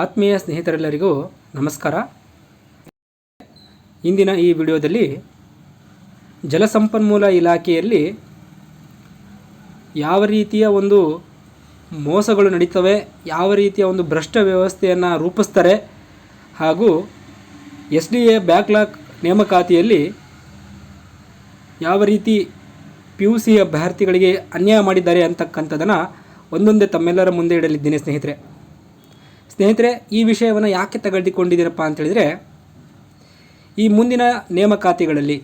ಆತ್ಮೀಯ ಸ್ನೇಹಿತರೆಲ್ಲರಿಗೂ ನಮಸ್ಕಾರ. ಇಂದಿನ ಈ ವಿಡಿಯೋದಲ್ಲಿ ಜಲಸಂಪನ್ಮೂಲ ಇಲಾಖೆಯಲ್ಲಿ ಯಾವ ರೀತಿಯ ಒಂದು ಮೋಸಗಳು ನಡೀತವೆ, ಯಾವ ರೀತಿಯ ಒಂದು ಭ್ರಷ್ಟ ವ್ಯವಸ್ಥೆಯನ್ನು ರೂಪಿಸ್ತಾರೆ ಹಾಗೂ ಎಸ್ ಡಿ ಎ ಬ್ಯಾಕ್ಲಾಕ್ ನೇಮಕಾತಿಯಲ್ಲಿ ಯಾವ ರೀತಿ ಪಿ ಯು ಸಿ ಅಭ್ಯರ್ಥಿಗಳಿಗೆ ಅನ್ಯಾಯ ಮಾಡಿದ್ದಾರೆ ಅಂತಕ್ಕಂಥದ್ದನ್ನು ಒಂದೊಂದೇ ತಮ್ಮೆಲ್ಲರ ಮುಂದೆ ಇಡಲಿದ್ದೇನೆ ಸ್ನೇಹಿತರೆ. ಸ್ನೇಹಿತರೆ, ಈ ವಿಷಯವನ್ನು ಯಾಕೆ ತೆಗೆದುಕೊಂಡಿದ್ದೀರಪ್ಪ ಅಂತೇಳಿದರೆ ಈ ಮುಂದಿನ ನೇಮಕಾತಿಗಳಲ್ಲಿ,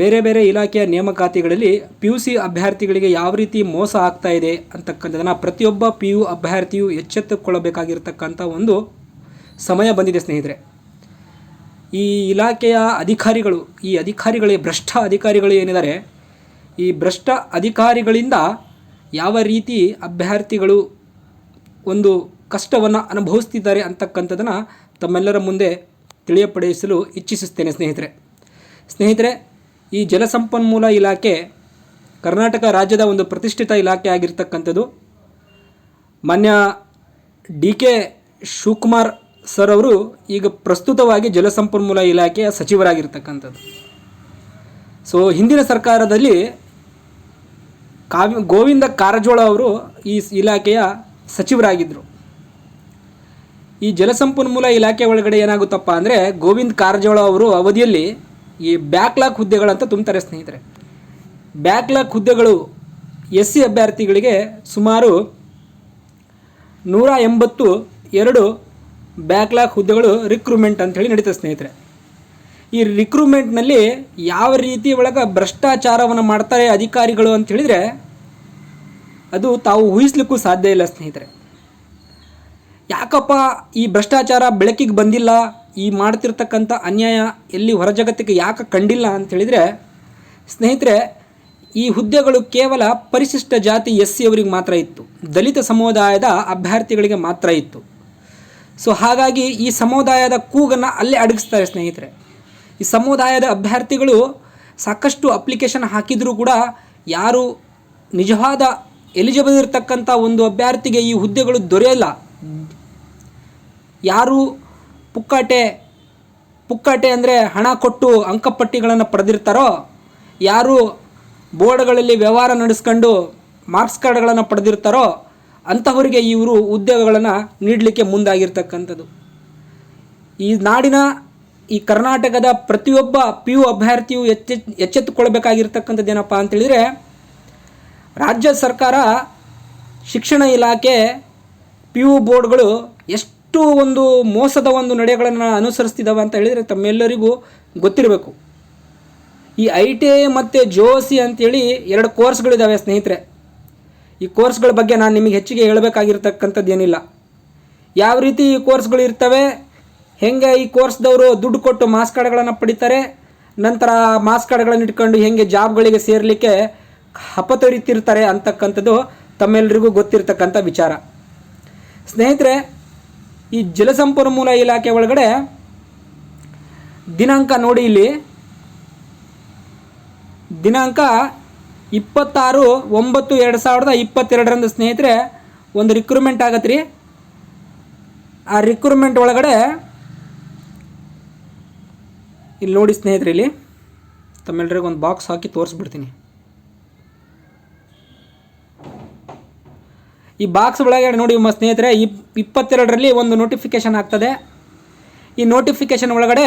ಬೇರೆ ಬೇರೆ ಇಲಾಖೆಯ ನೇಮಕಾತಿಗಳಲ್ಲಿ ಪಿ ಯು ಸಿ ಅಭ್ಯರ್ಥಿಗಳಿಗೆ ಯಾವ ರೀತಿ ಮೋಸ ಆಗ್ತಾ ಇದೆ ಅಂತಕ್ಕಂಥದ್ದನ್ನು ಪ್ರತಿಯೊಬ್ಬ ಪಿ ಯು ಅಭ್ಯರ್ಥಿಯು ಎಚ್ಚೆತ್ತುಕೊಳ್ಳಬೇಕಾಗಿರ್ತಕ್ಕಂಥ ಒಂದು ಸಮಯ ಬಂದಿದೆ ಸ್ನೇಹಿತರೆ. ಈ ಇಲಾಖೆಯ ಅಧಿಕಾರಿಗಳು, ಈ ಅಧಿಕಾರಿಗಳೇ, ಭ್ರಷ್ಟ ಅಧಿಕಾರಿಗಳು ಏನಿದ್ದಾರೆ, ಈ ಭ್ರಷ್ಟ ಅಧಿಕಾರಿಗಳಿಂದ ಯಾವ ರೀತಿ ಅಭ್ಯರ್ಥಿಗಳು ಒಂದು ಕಷ್ಟವನ್ನು ಅನುಭವಿಸ್ತಿದ್ದಾರೆ ಅಂತಕ್ಕಂಥದ್ದನ್ನು ತಮ್ಮೆಲ್ಲರ ಮುಂದೆ ತಿಳಿಯಪಡಿಸಲು ಇಚ್ಛಿಸುತ್ತೇನೆ ಸ್ನೇಹಿತರೆ. ಸ್ನೇಹಿತರೆ, ಈ ಜಲಸಂಪನ್ಮೂಲ ಇಲಾಖೆ ಕರ್ನಾಟಕ ರಾಜ್ಯದ ಒಂದು ಪ್ರತಿಷ್ಠಿತ ಇಲಾಖೆ ಆಗಿರ್ತಕ್ಕಂಥದ್ದು. ಮಾನ್ಯ ಡಿ ಕೆ ಶಿವಕುಮಾರ್ ಸರ್ ಅವರು ಈಗ ಪ್ರಸ್ತುತವಾಗಿ ಜಲಸಂಪನ್ಮೂಲ ಇಲಾಖೆಯ ಸಚಿವರಾಗಿರ್ತಕ್ಕಂಥದ್ದು. ಸೊ, ಹಿಂದಿನ ಸರ್ಕಾರದಲ್ಲಿ ಕಾವ್ಯ ಗೋವಿಂದ ಕಾರಜೋಳ ಅವರು ಈ ಇಲಾಖೆಯ ಸಚಿವರಾಗಿದ್ದರು ಈ ಜಲಸಂಪನ್ಮೂಲ ಇಲಾಖೆ ಒಳಗಡೆ ಏನಾಗುತ್ತಪ್ಪ ಅಂದರೆ ಗೋವಿಂದ್ ಕಾರಜೋಳ ಅವರು ಅವಧಿಯಲ್ಲಿ ಈ ಬ್ಯಾಕ್ಲಾಗ್ ಹುದ್ದೆಗಳಂತ ತುಂಬ್ತಾರೆ ಸ್ನೇಹಿತರೆ. ಬ್ಯಾಕ್ಲಾಗ್ ಹುದ್ದೆಗಳು ಎಸ್ ಸಿ ಅಭ್ಯರ್ಥಿಗಳಿಗೆ ಸುಮಾರು ನೂರ ಎಂಬತ್ತು ಎರಡು ಬ್ಯಾಕ್ಲಾಗ್ ಹುದ್ದೆಗಳು ರಿಕ್ರೂಟ್ಮೆಂಟ್ ಅಂತೇಳಿ ನಡೀತದೆ ಸ್ನೇಹಿತರೆ. ಈ ರಿಕ್ರೂಟ್ಮೆಂಟ್ನಲ್ಲಿ ಯಾವ ರೀತಿ ಒಳಗೆ ಭ್ರಷ್ಟಾಚಾರವನ್ನು ಮಾಡ್ತಾರೆ ಅಧಿಕಾರಿಗಳು ಅಂತ ಹೇಳಿದರೆ ಅದು ತಾವು ಊಹಿಸ್ಲಿಕ್ಕೂ ಸಾಧ್ಯ ಇಲ್ಲ, ಸ್ನೇಹಿತರೆ. ಯಾಕಪ್ಪ ಈ ಭ್ರಷ್ಟಾಚಾರ ಬೆಳಕಿಗೆ ಬಂದಿಲ್ಲ, ಈ ಮಾಡ್ತಿರ್ತಕ್ಕಂಥ ಅನ್ಯಾಯ ಎಲ್ಲಿ ಹೊರ ಜಗತ್ತಿಗೆ ಯಾಕೆ ಕಂಡಿಲ್ಲ ಅಂತ ಹೇಳಿದರೆ, ಸ್ನೇಹಿತರೆ, ಈ ಹುದ್ದೆಗಳು ಕೇವಲ ಪರಿಶಿಷ್ಟ ಜಾತಿ ಎಸ್ ಸಿ ಅವರಿಗೆ ಮಾತ್ರ ಇತ್ತು, ದಲಿತ ಸಮುದಾಯದ ಅಭ್ಯರ್ಥಿಗಳಿಗೆ ಮಾತ್ರ ಇತ್ತು. ಸೊ ಹಾಗಾಗಿ ಈ ಸಮುದಾಯದ ಕೂಗನ್ನು ಅಲ್ಲೇ ಅಡಗಿಸ್ತಾರೆ, ಸ್ನೇಹಿತರೆ. ಈ ಸಮುದಾಯದ ಅಭ್ಯರ್ಥಿಗಳು ಸಾಕಷ್ಟು ಅಪ್ಲಿಕೇಶನ್ ಹಾಕಿದರೂ ಕೂಡ ಯಾರು ನಿಜವಾದ ಎಲಿಜಿಬಲ್ ಇರತಕ್ಕಂಥ ಒಂದು ಅಭ್ಯರ್ಥಿಗೆ ಈ ಹುದ್ದೆಗಳು ದೊರೆಯಲ್ಲ. ಯಾರು ಪುಕ್ಕಾಟೆ ಪುಕ್ಕಾಟೆ ಅಂದರೆ ಹಣ ಕೊಟ್ಟು ಅಂಕಪಟ್ಟಿಗಳನ್ನು ಪಡೆದಿರ್ತಾರೋ, ಯಾರು ಬೋರ್ಡ್ಗಳಲ್ಲಿ ವ್ಯವಹಾರ ನಡೆಸ್ಕೊಂಡು ಮಾರ್ಕ್ಸ್ ಕಾರ್ಡ್ಗಳನ್ನು ಪಡೆದಿರ್ತಾರೋ ಅಂಥವರಿಗೆ ಇವರು ಉದ್ಯೋಗಗಳನ್ನು ನೀಡಲಿಕ್ಕೆ ಮುಂದಾಗಿರ್ತಕ್ಕಂಥದ್ದು. ಈ ನಾಡಿನ, ಈ ಕರ್ನಾಟಕದ ಪ್ರತಿಯೊಬ್ಬ ಪಿ ಯು ಅಭ್ಯರ್ಥಿಯು ಎಚ್ಚೆತ್ ಎಚ್ಚೆತ್ತುಕೊಳ್ಬೇಕಾಗಿರ್ತಕ್ಕಂಥದ್ದು ಏನಪ್ಪ ಅಂತೇಳಿದರೆ ರಾಜ್ಯ ಸರ್ಕಾರ ಶಿಕ್ಷಣ ಇಲಾಖೆ ಪಿ ಯು ಬೋರ್ಡ್ಗಳು ಎಷ್ಟು ಒಂದು ಮೋಸದ ಒಂದು ನಡೆಗಳನ್ನು ಅನುಸರಿಸ್ತಿದ್ದಾವೆ ಅಂತ ಹೇಳಿದರೆ ತಮ್ಮೆಲ್ಲರಿಗೂ ಗೊತ್ತಿರಬೇಕು. ಈ ಐ ಟಿ ಐ ಮತ್ತು ಜೋಸಿ ಅಂತೇಳಿ ಎರಡು ಕೋರ್ಸ್ಗಳಿದ್ದಾವೆ ಸ್ನೇಹಿತರೆ. ಈ ಕೋರ್ಸ್ಗಳ ಬಗ್ಗೆ ನಾನು ನಿಮಗೆ ಹೆಚ್ಚಿಗೆ ಹೇಳಬೇಕಾಗಿರ್ತಕ್ಕಂಥದ್ದು ಏನಿಲ್ಲ ಯಾವ ರೀತಿ ಈ ಕೋರ್ಸ್ಗಳು ಇರ್ತವೆ, ಹೆಂಗೆ ಈ ಕೋರ್ಸ್ದವರು ದುಡ್ಡು ಕೊಟ್ಟು ಮಾಸ್ ಕಾರ್ಡ್ಗಳನ್ನು ಪಡಿತಾರೆ, ನಂತರ ಮಾಸ್ ಕಾರ್ಡ್ಗಳನ್ನು ಇಟ್ಕೊಂಡು ಹೆಂಗೆ ಜಾಬ್ಗಳಿಗೆ ಸೇರಲಿಕ್ಕೆ ಹಪತೊರಿತಿರ್ತಾರೆ ಅಂತಕ್ಕಂಥದ್ದು ತಮ್ಮೆಲ್ಲರಿಗೂ ಗೊತ್ತಿರತಕ್ಕಂಥ ವಿಚಾರ. ಸ್ನೇಹಿತರೆ, ಈ ಜಲಸಂಪನ್ಮೂಲ ಇಲಾಖೆ ಒಳಗಡೆ ದಿನಾಂಕ ನೋಡಿ ಇಲ್ಲಿ. ದಿನಾಂಕ ಇಪ್ಪತ್ತಾರು ಒಂಬತ್ತು ಎರಡು ಸಾವಿರದ ಇಪ್ಪತ್ತೆರಡರಂದು ಸ್ನೇಹಿತರೆ, ಒಂದು ರಿಕ್ರೂಟ್ಮೆಂಟ್ ಆಗತ್ತೆ ರೀ ಆ ರಿಕ್ರೂಟ್ಮೆಂಟ್ ಒಳಗಡೆ ಇಲ್ಲಿ ನೋಡಿ ಸ್ನೇಹಿತರೆ ಇಲ್ಲಿ ತಮ್ಮೆಲ್ಲರಿಗೂ ಒಂದು ಬಾಕ್ಸ್ ಹಾಕಿ ತೋರಿಸ್ಬಿಡ್ತೀನಿ. ಈ ಬಾಕ್ಸ್ ಒಳಗಡೆ ನೋಡಿ ನಿಮ್ಮ ಸ್ನೇಹಿತರೆ ಇಪ್ ಇಪ್ಪತ್ತೆರಡರಲ್ಲಿ ಒಂದು ನೋಟಿಫಿಕೇಷನ್ ಆಗ್ತದೆ. ಈ ನೋಟಿಫಿಕೇಷನ್ ಒಳಗಡೆ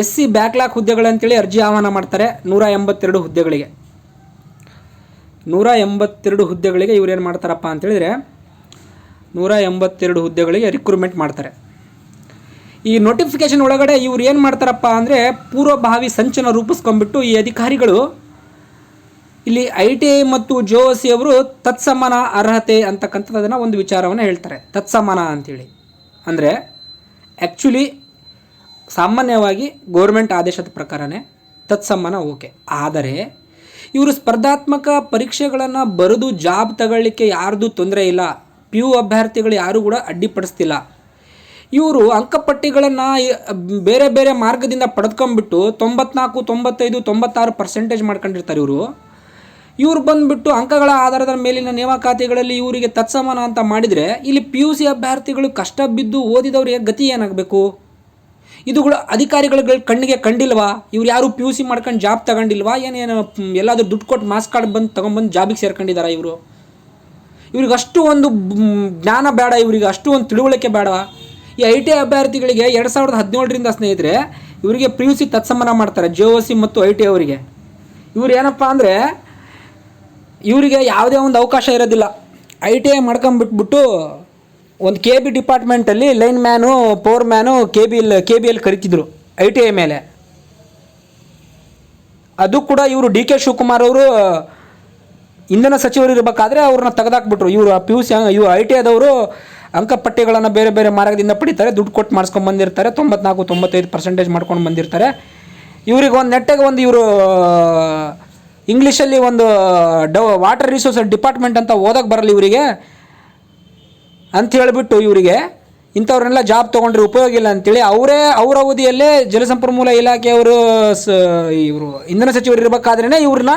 ಎಸ್ ಸಿ ಬ್ಯಾಕ್ಲಾಕ್ ಹುದ್ದೆಗಳಂತೇಳಿ ಅರ್ಜಿ ಆಹ್ವಾನ ಮಾಡ್ತಾರೆ ನೂರ ಎಂಬತ್ತೆರಡು ಹುದ್ದೆಗಳಿಗೆ. ನೂರ ಎಂಬತ್ತೆರಡು ಹುದ್ದೆಗಳಿಗೆ ಇವ್ರು ಏನು ಮಾಡ್ತಾರಪ್ಪ ಅಂತೇಳಿದರೆ ನೂರ ಎಂಬತ್ತೆರಡು ಹುದ್ದೆಗಳಿಗೆ ರಿಕ್ರೂಟ್ಮೆಂಟ್ ಮಾಡ್ತಾರೆ. ಈ ನೋಟಿಫಿಕೇಷನ್ ಒಳಗಡೆ ಇವ್ರು ಏನು ಮಾಡ್ತಾರಪ್ಪ ಅಂದರೆ ಪೂರ್ವಭಾವಿ ಸಂಚನ ರೂಪಿಸ್ಕೊಂಡ್ಬಿಟ್ಟು ಈ ಅಧಿಕಾರಿಗಳು ಇಲ್ಲಿ ಐ ಟಿ ಐ ಮತ್ತು ಜೋ ಸಿ ಅವರು ತತ್ಸಮಾನ ಅರ್ಹತೆ ಅಂತಕ್ಕಂಥದ್ದನ್ನು ಒಂದು ವಿಚಾರವನ್ನು ಹೇಳ್ತಾರೆ. ತತ್ಸಮಾನ ಅಂಥೇಳಿ ಅಂದರೆ ಆ್ಯಕ್ಚುಲಿ ಸಾಮಾನ್ಯವಾಗಿ ಗೋರ್ಮೆಂಟ್ ಆದೇಶದ ಪ್ರಕಾರನೇ ತತ್ಸಮಾನ ಓಕೆ. ಆದರೆ ಇವರು ಸ್ಪರ್ಧಾತ್ಮಕ ಪರೀಕ್ಷೆಗಳನ್ನು ಬರೆದು ಜಾಬ್ ತಗೊಳ್ಳಿಕ್ಕೆ ಯಾರ್ದು ತೊಂದರೆ ಇಲ್ಲ. ಪಿ ಯು ಅಭ್ಯರ್ಥಿಗಳು ಯಾರೂ ಕೂಡ ಅಡ್ಡಿಪಡಿಸ್ತಿಲ್ಲ. ಇವರು ಅಂಕಪಟ್ಟಿಗಳನ್ನು ಬೇರೆ ಬೇರೆ ಮಾರ್ಗದಿಂದ ಪಡೆದ್ಕೊಂಡ್ಬಿಟ್ಟು ತೊಂಬತ್ನಾಲ್ಕು ತೊಂಬತ್ತೈದು ತೊಂಬತ್ತಾರು ಪರ್ಸೆಂಟೇಜ್ ಮಾಡ್ಕೊಂಡಿರ್ತಾರೆ ಇವರು. ಇವ್ರು ಬಂದುಬಿಟ್ಟು ಅಂಕಗಳ ಆಧಾರದ ಮೇಲಿನ ನೇಮಕಾತಿಗಳಲ್ಲಿ ಇವರಿಗೆ ತತ್ಸಮಾನ ಅಂತ ಮಾಡಿದರೆ ಇಲ್ಲಿ ಪಿ ಯು ಸಿ ಅಭ್ಯರ್ಥಿಗಳು ಕಷ್ಟ ಬಿದ್ದು ಓದಿದವರಿಗೆ ಗತಿ ಏನಾಗಬೇಕು? ಇದುಗಳು ಅಧಿಕಾರಿಗಳ ಕಣ್ಣಿಗೆ ಕಂಡಿಲ್ವಾ? ಇವ್ರು ಯಾರು ಪಿ ಯು ಸಿ ಮಾಡ್ಕೊಂಡು ಜಾಬ್ ತಗೊಂಡಿಲ್ವಾ? ಏನೇನು ಎಲ್ಲಾದರೂ ದುಡ್ಡು ಕೊಟ್ಟು ಮಾಸ್ ಕಾರ್ಡ್ ಬಂದು ತೊಗೊಂಬಂದು ಜಾಬಿಗೆ ಸೇರ್ಕೊಂಡಿದ್ದಾರೆ ಇವರು? ಇವ್ರಿಗೆ ಅಷ್ಟು ಒಂದು ಜ್ಞಾನ ಬೇಡ, ಇವರಿಗೆ ಅಷ್ಟು ಒಂದು ತಿಳುವಳಿಕೆ ಬೇಡ. ಈ ಐ ಟಿ ಅಭ್ಯರ್ಥಿಗಳಿಗೆ ಎರಡು ಸಾವಿರದ ಹದಿನೇಳರಿಂದ ಸ್ನೇಹಿತರೆ, ಇವರಿಗೆ ಪಿ ಯು ಸಿ ತತ್ಸಮಾನ ಮಾಡ್ತಾರೆ ಜೆ ಒ ಸಿ ಮತ್ತು ಐ ಟಿ ಅವರಿಗೆ. ಇವ್ರು ಏನಪ್ಪ ಅಂದರೆ ಇವರಿಗೆ ಯಾವುದೇ ಒಂದು ಅವಕಾಶ ಇರೋದಿಲ್ಲ. ಐ ಟಿ ಐ ಮಾಡ್ಕೊಂಬಿಟ್ಬಿಟ್ಟು ಒಂದು K B ಡಿಪಾರ್ಟ್ಮೆಂಟಲ್ಲಿ line man power man K B L K B L ಕರಿತಿದ್ರು ಐ ಟಿ ಐ ಮೇಲೆ. ಅದು ಕೂಡ ಇವರು ಡಿ ಕೆ ಶಿವಕುಮಾರ್ ಅವರು, ಇಂಧನ ಸಚಿವರು ಇರಬೇಕಾದ್ರೆ ಅವ್ರನ್ನ ತೆಗೆದಾಕ್ಬಿಟ್ರು. ಇವರು ಪಿ ಯು ಸಿ ಇವರು ಐ ಟಿ ಐದವರು ಅಂಕಪಟ್ಟಿಗಳನ್ನು ಬೇರೆ ಬೇರೆ ಮಾರ್ಗದಿಂದ ಪಡಿತಾರೆ, ದುಡ್ಡು ಕೊಟ್ಟು ಮಾಡಿಸ್ಕೊಂಡು ಬಂದಿರ್ತಾರೆ, ತೊಂಬತ್ನಾಲ್ಕು ತೊಂಬತ್ತೈದು ಪರ್ಸೆಂಟೇಜ್ ಮಾಡ್ಕೊಂಡು ಬಂದಿರ್ತಾರೆ. ಇವ್ರಿಗೆ ಒಂದು ನೆಟ್ಟಗೆ ಒಂದು ಇವರು ಇಂಗ್ಲೀಷಲ್ಲಿ ಒಂದು ಡವ್ ವಾಟರ್ ರಿಸೋರ್ಸ್ ಡಿಪಾರ್ಟ್ಮೆಂಟ್ ಅಂತ ಓದಕ್ಕೆ ಬರಲಿ ಇವರಿಗೆ. ಅಂತ ಹೇಳಿಬಿಟ್ಟು ಇವರಿಗೆ, ಇಂಥವ್ರನ್ನೆಲ್ಲ ಜಾಬ್ ತೊಗೊಂಡ್ರೆ ಉಪಯೋಗ ಇಲ್ಲ ಅಂತೇಳಿ ಅವರೇ, ಅವರ ಅವಧಿಯಲ್ಲೇ ಜಲಸಂಪನ್ಮೂಲ ಇಲಾಖೆಯವರು ಸ, ಇವರು ಇಂಧನ ಸಚಿವರು ಇರಬೇಕಾದ್ರೇ ಇವ್ರನ್ನ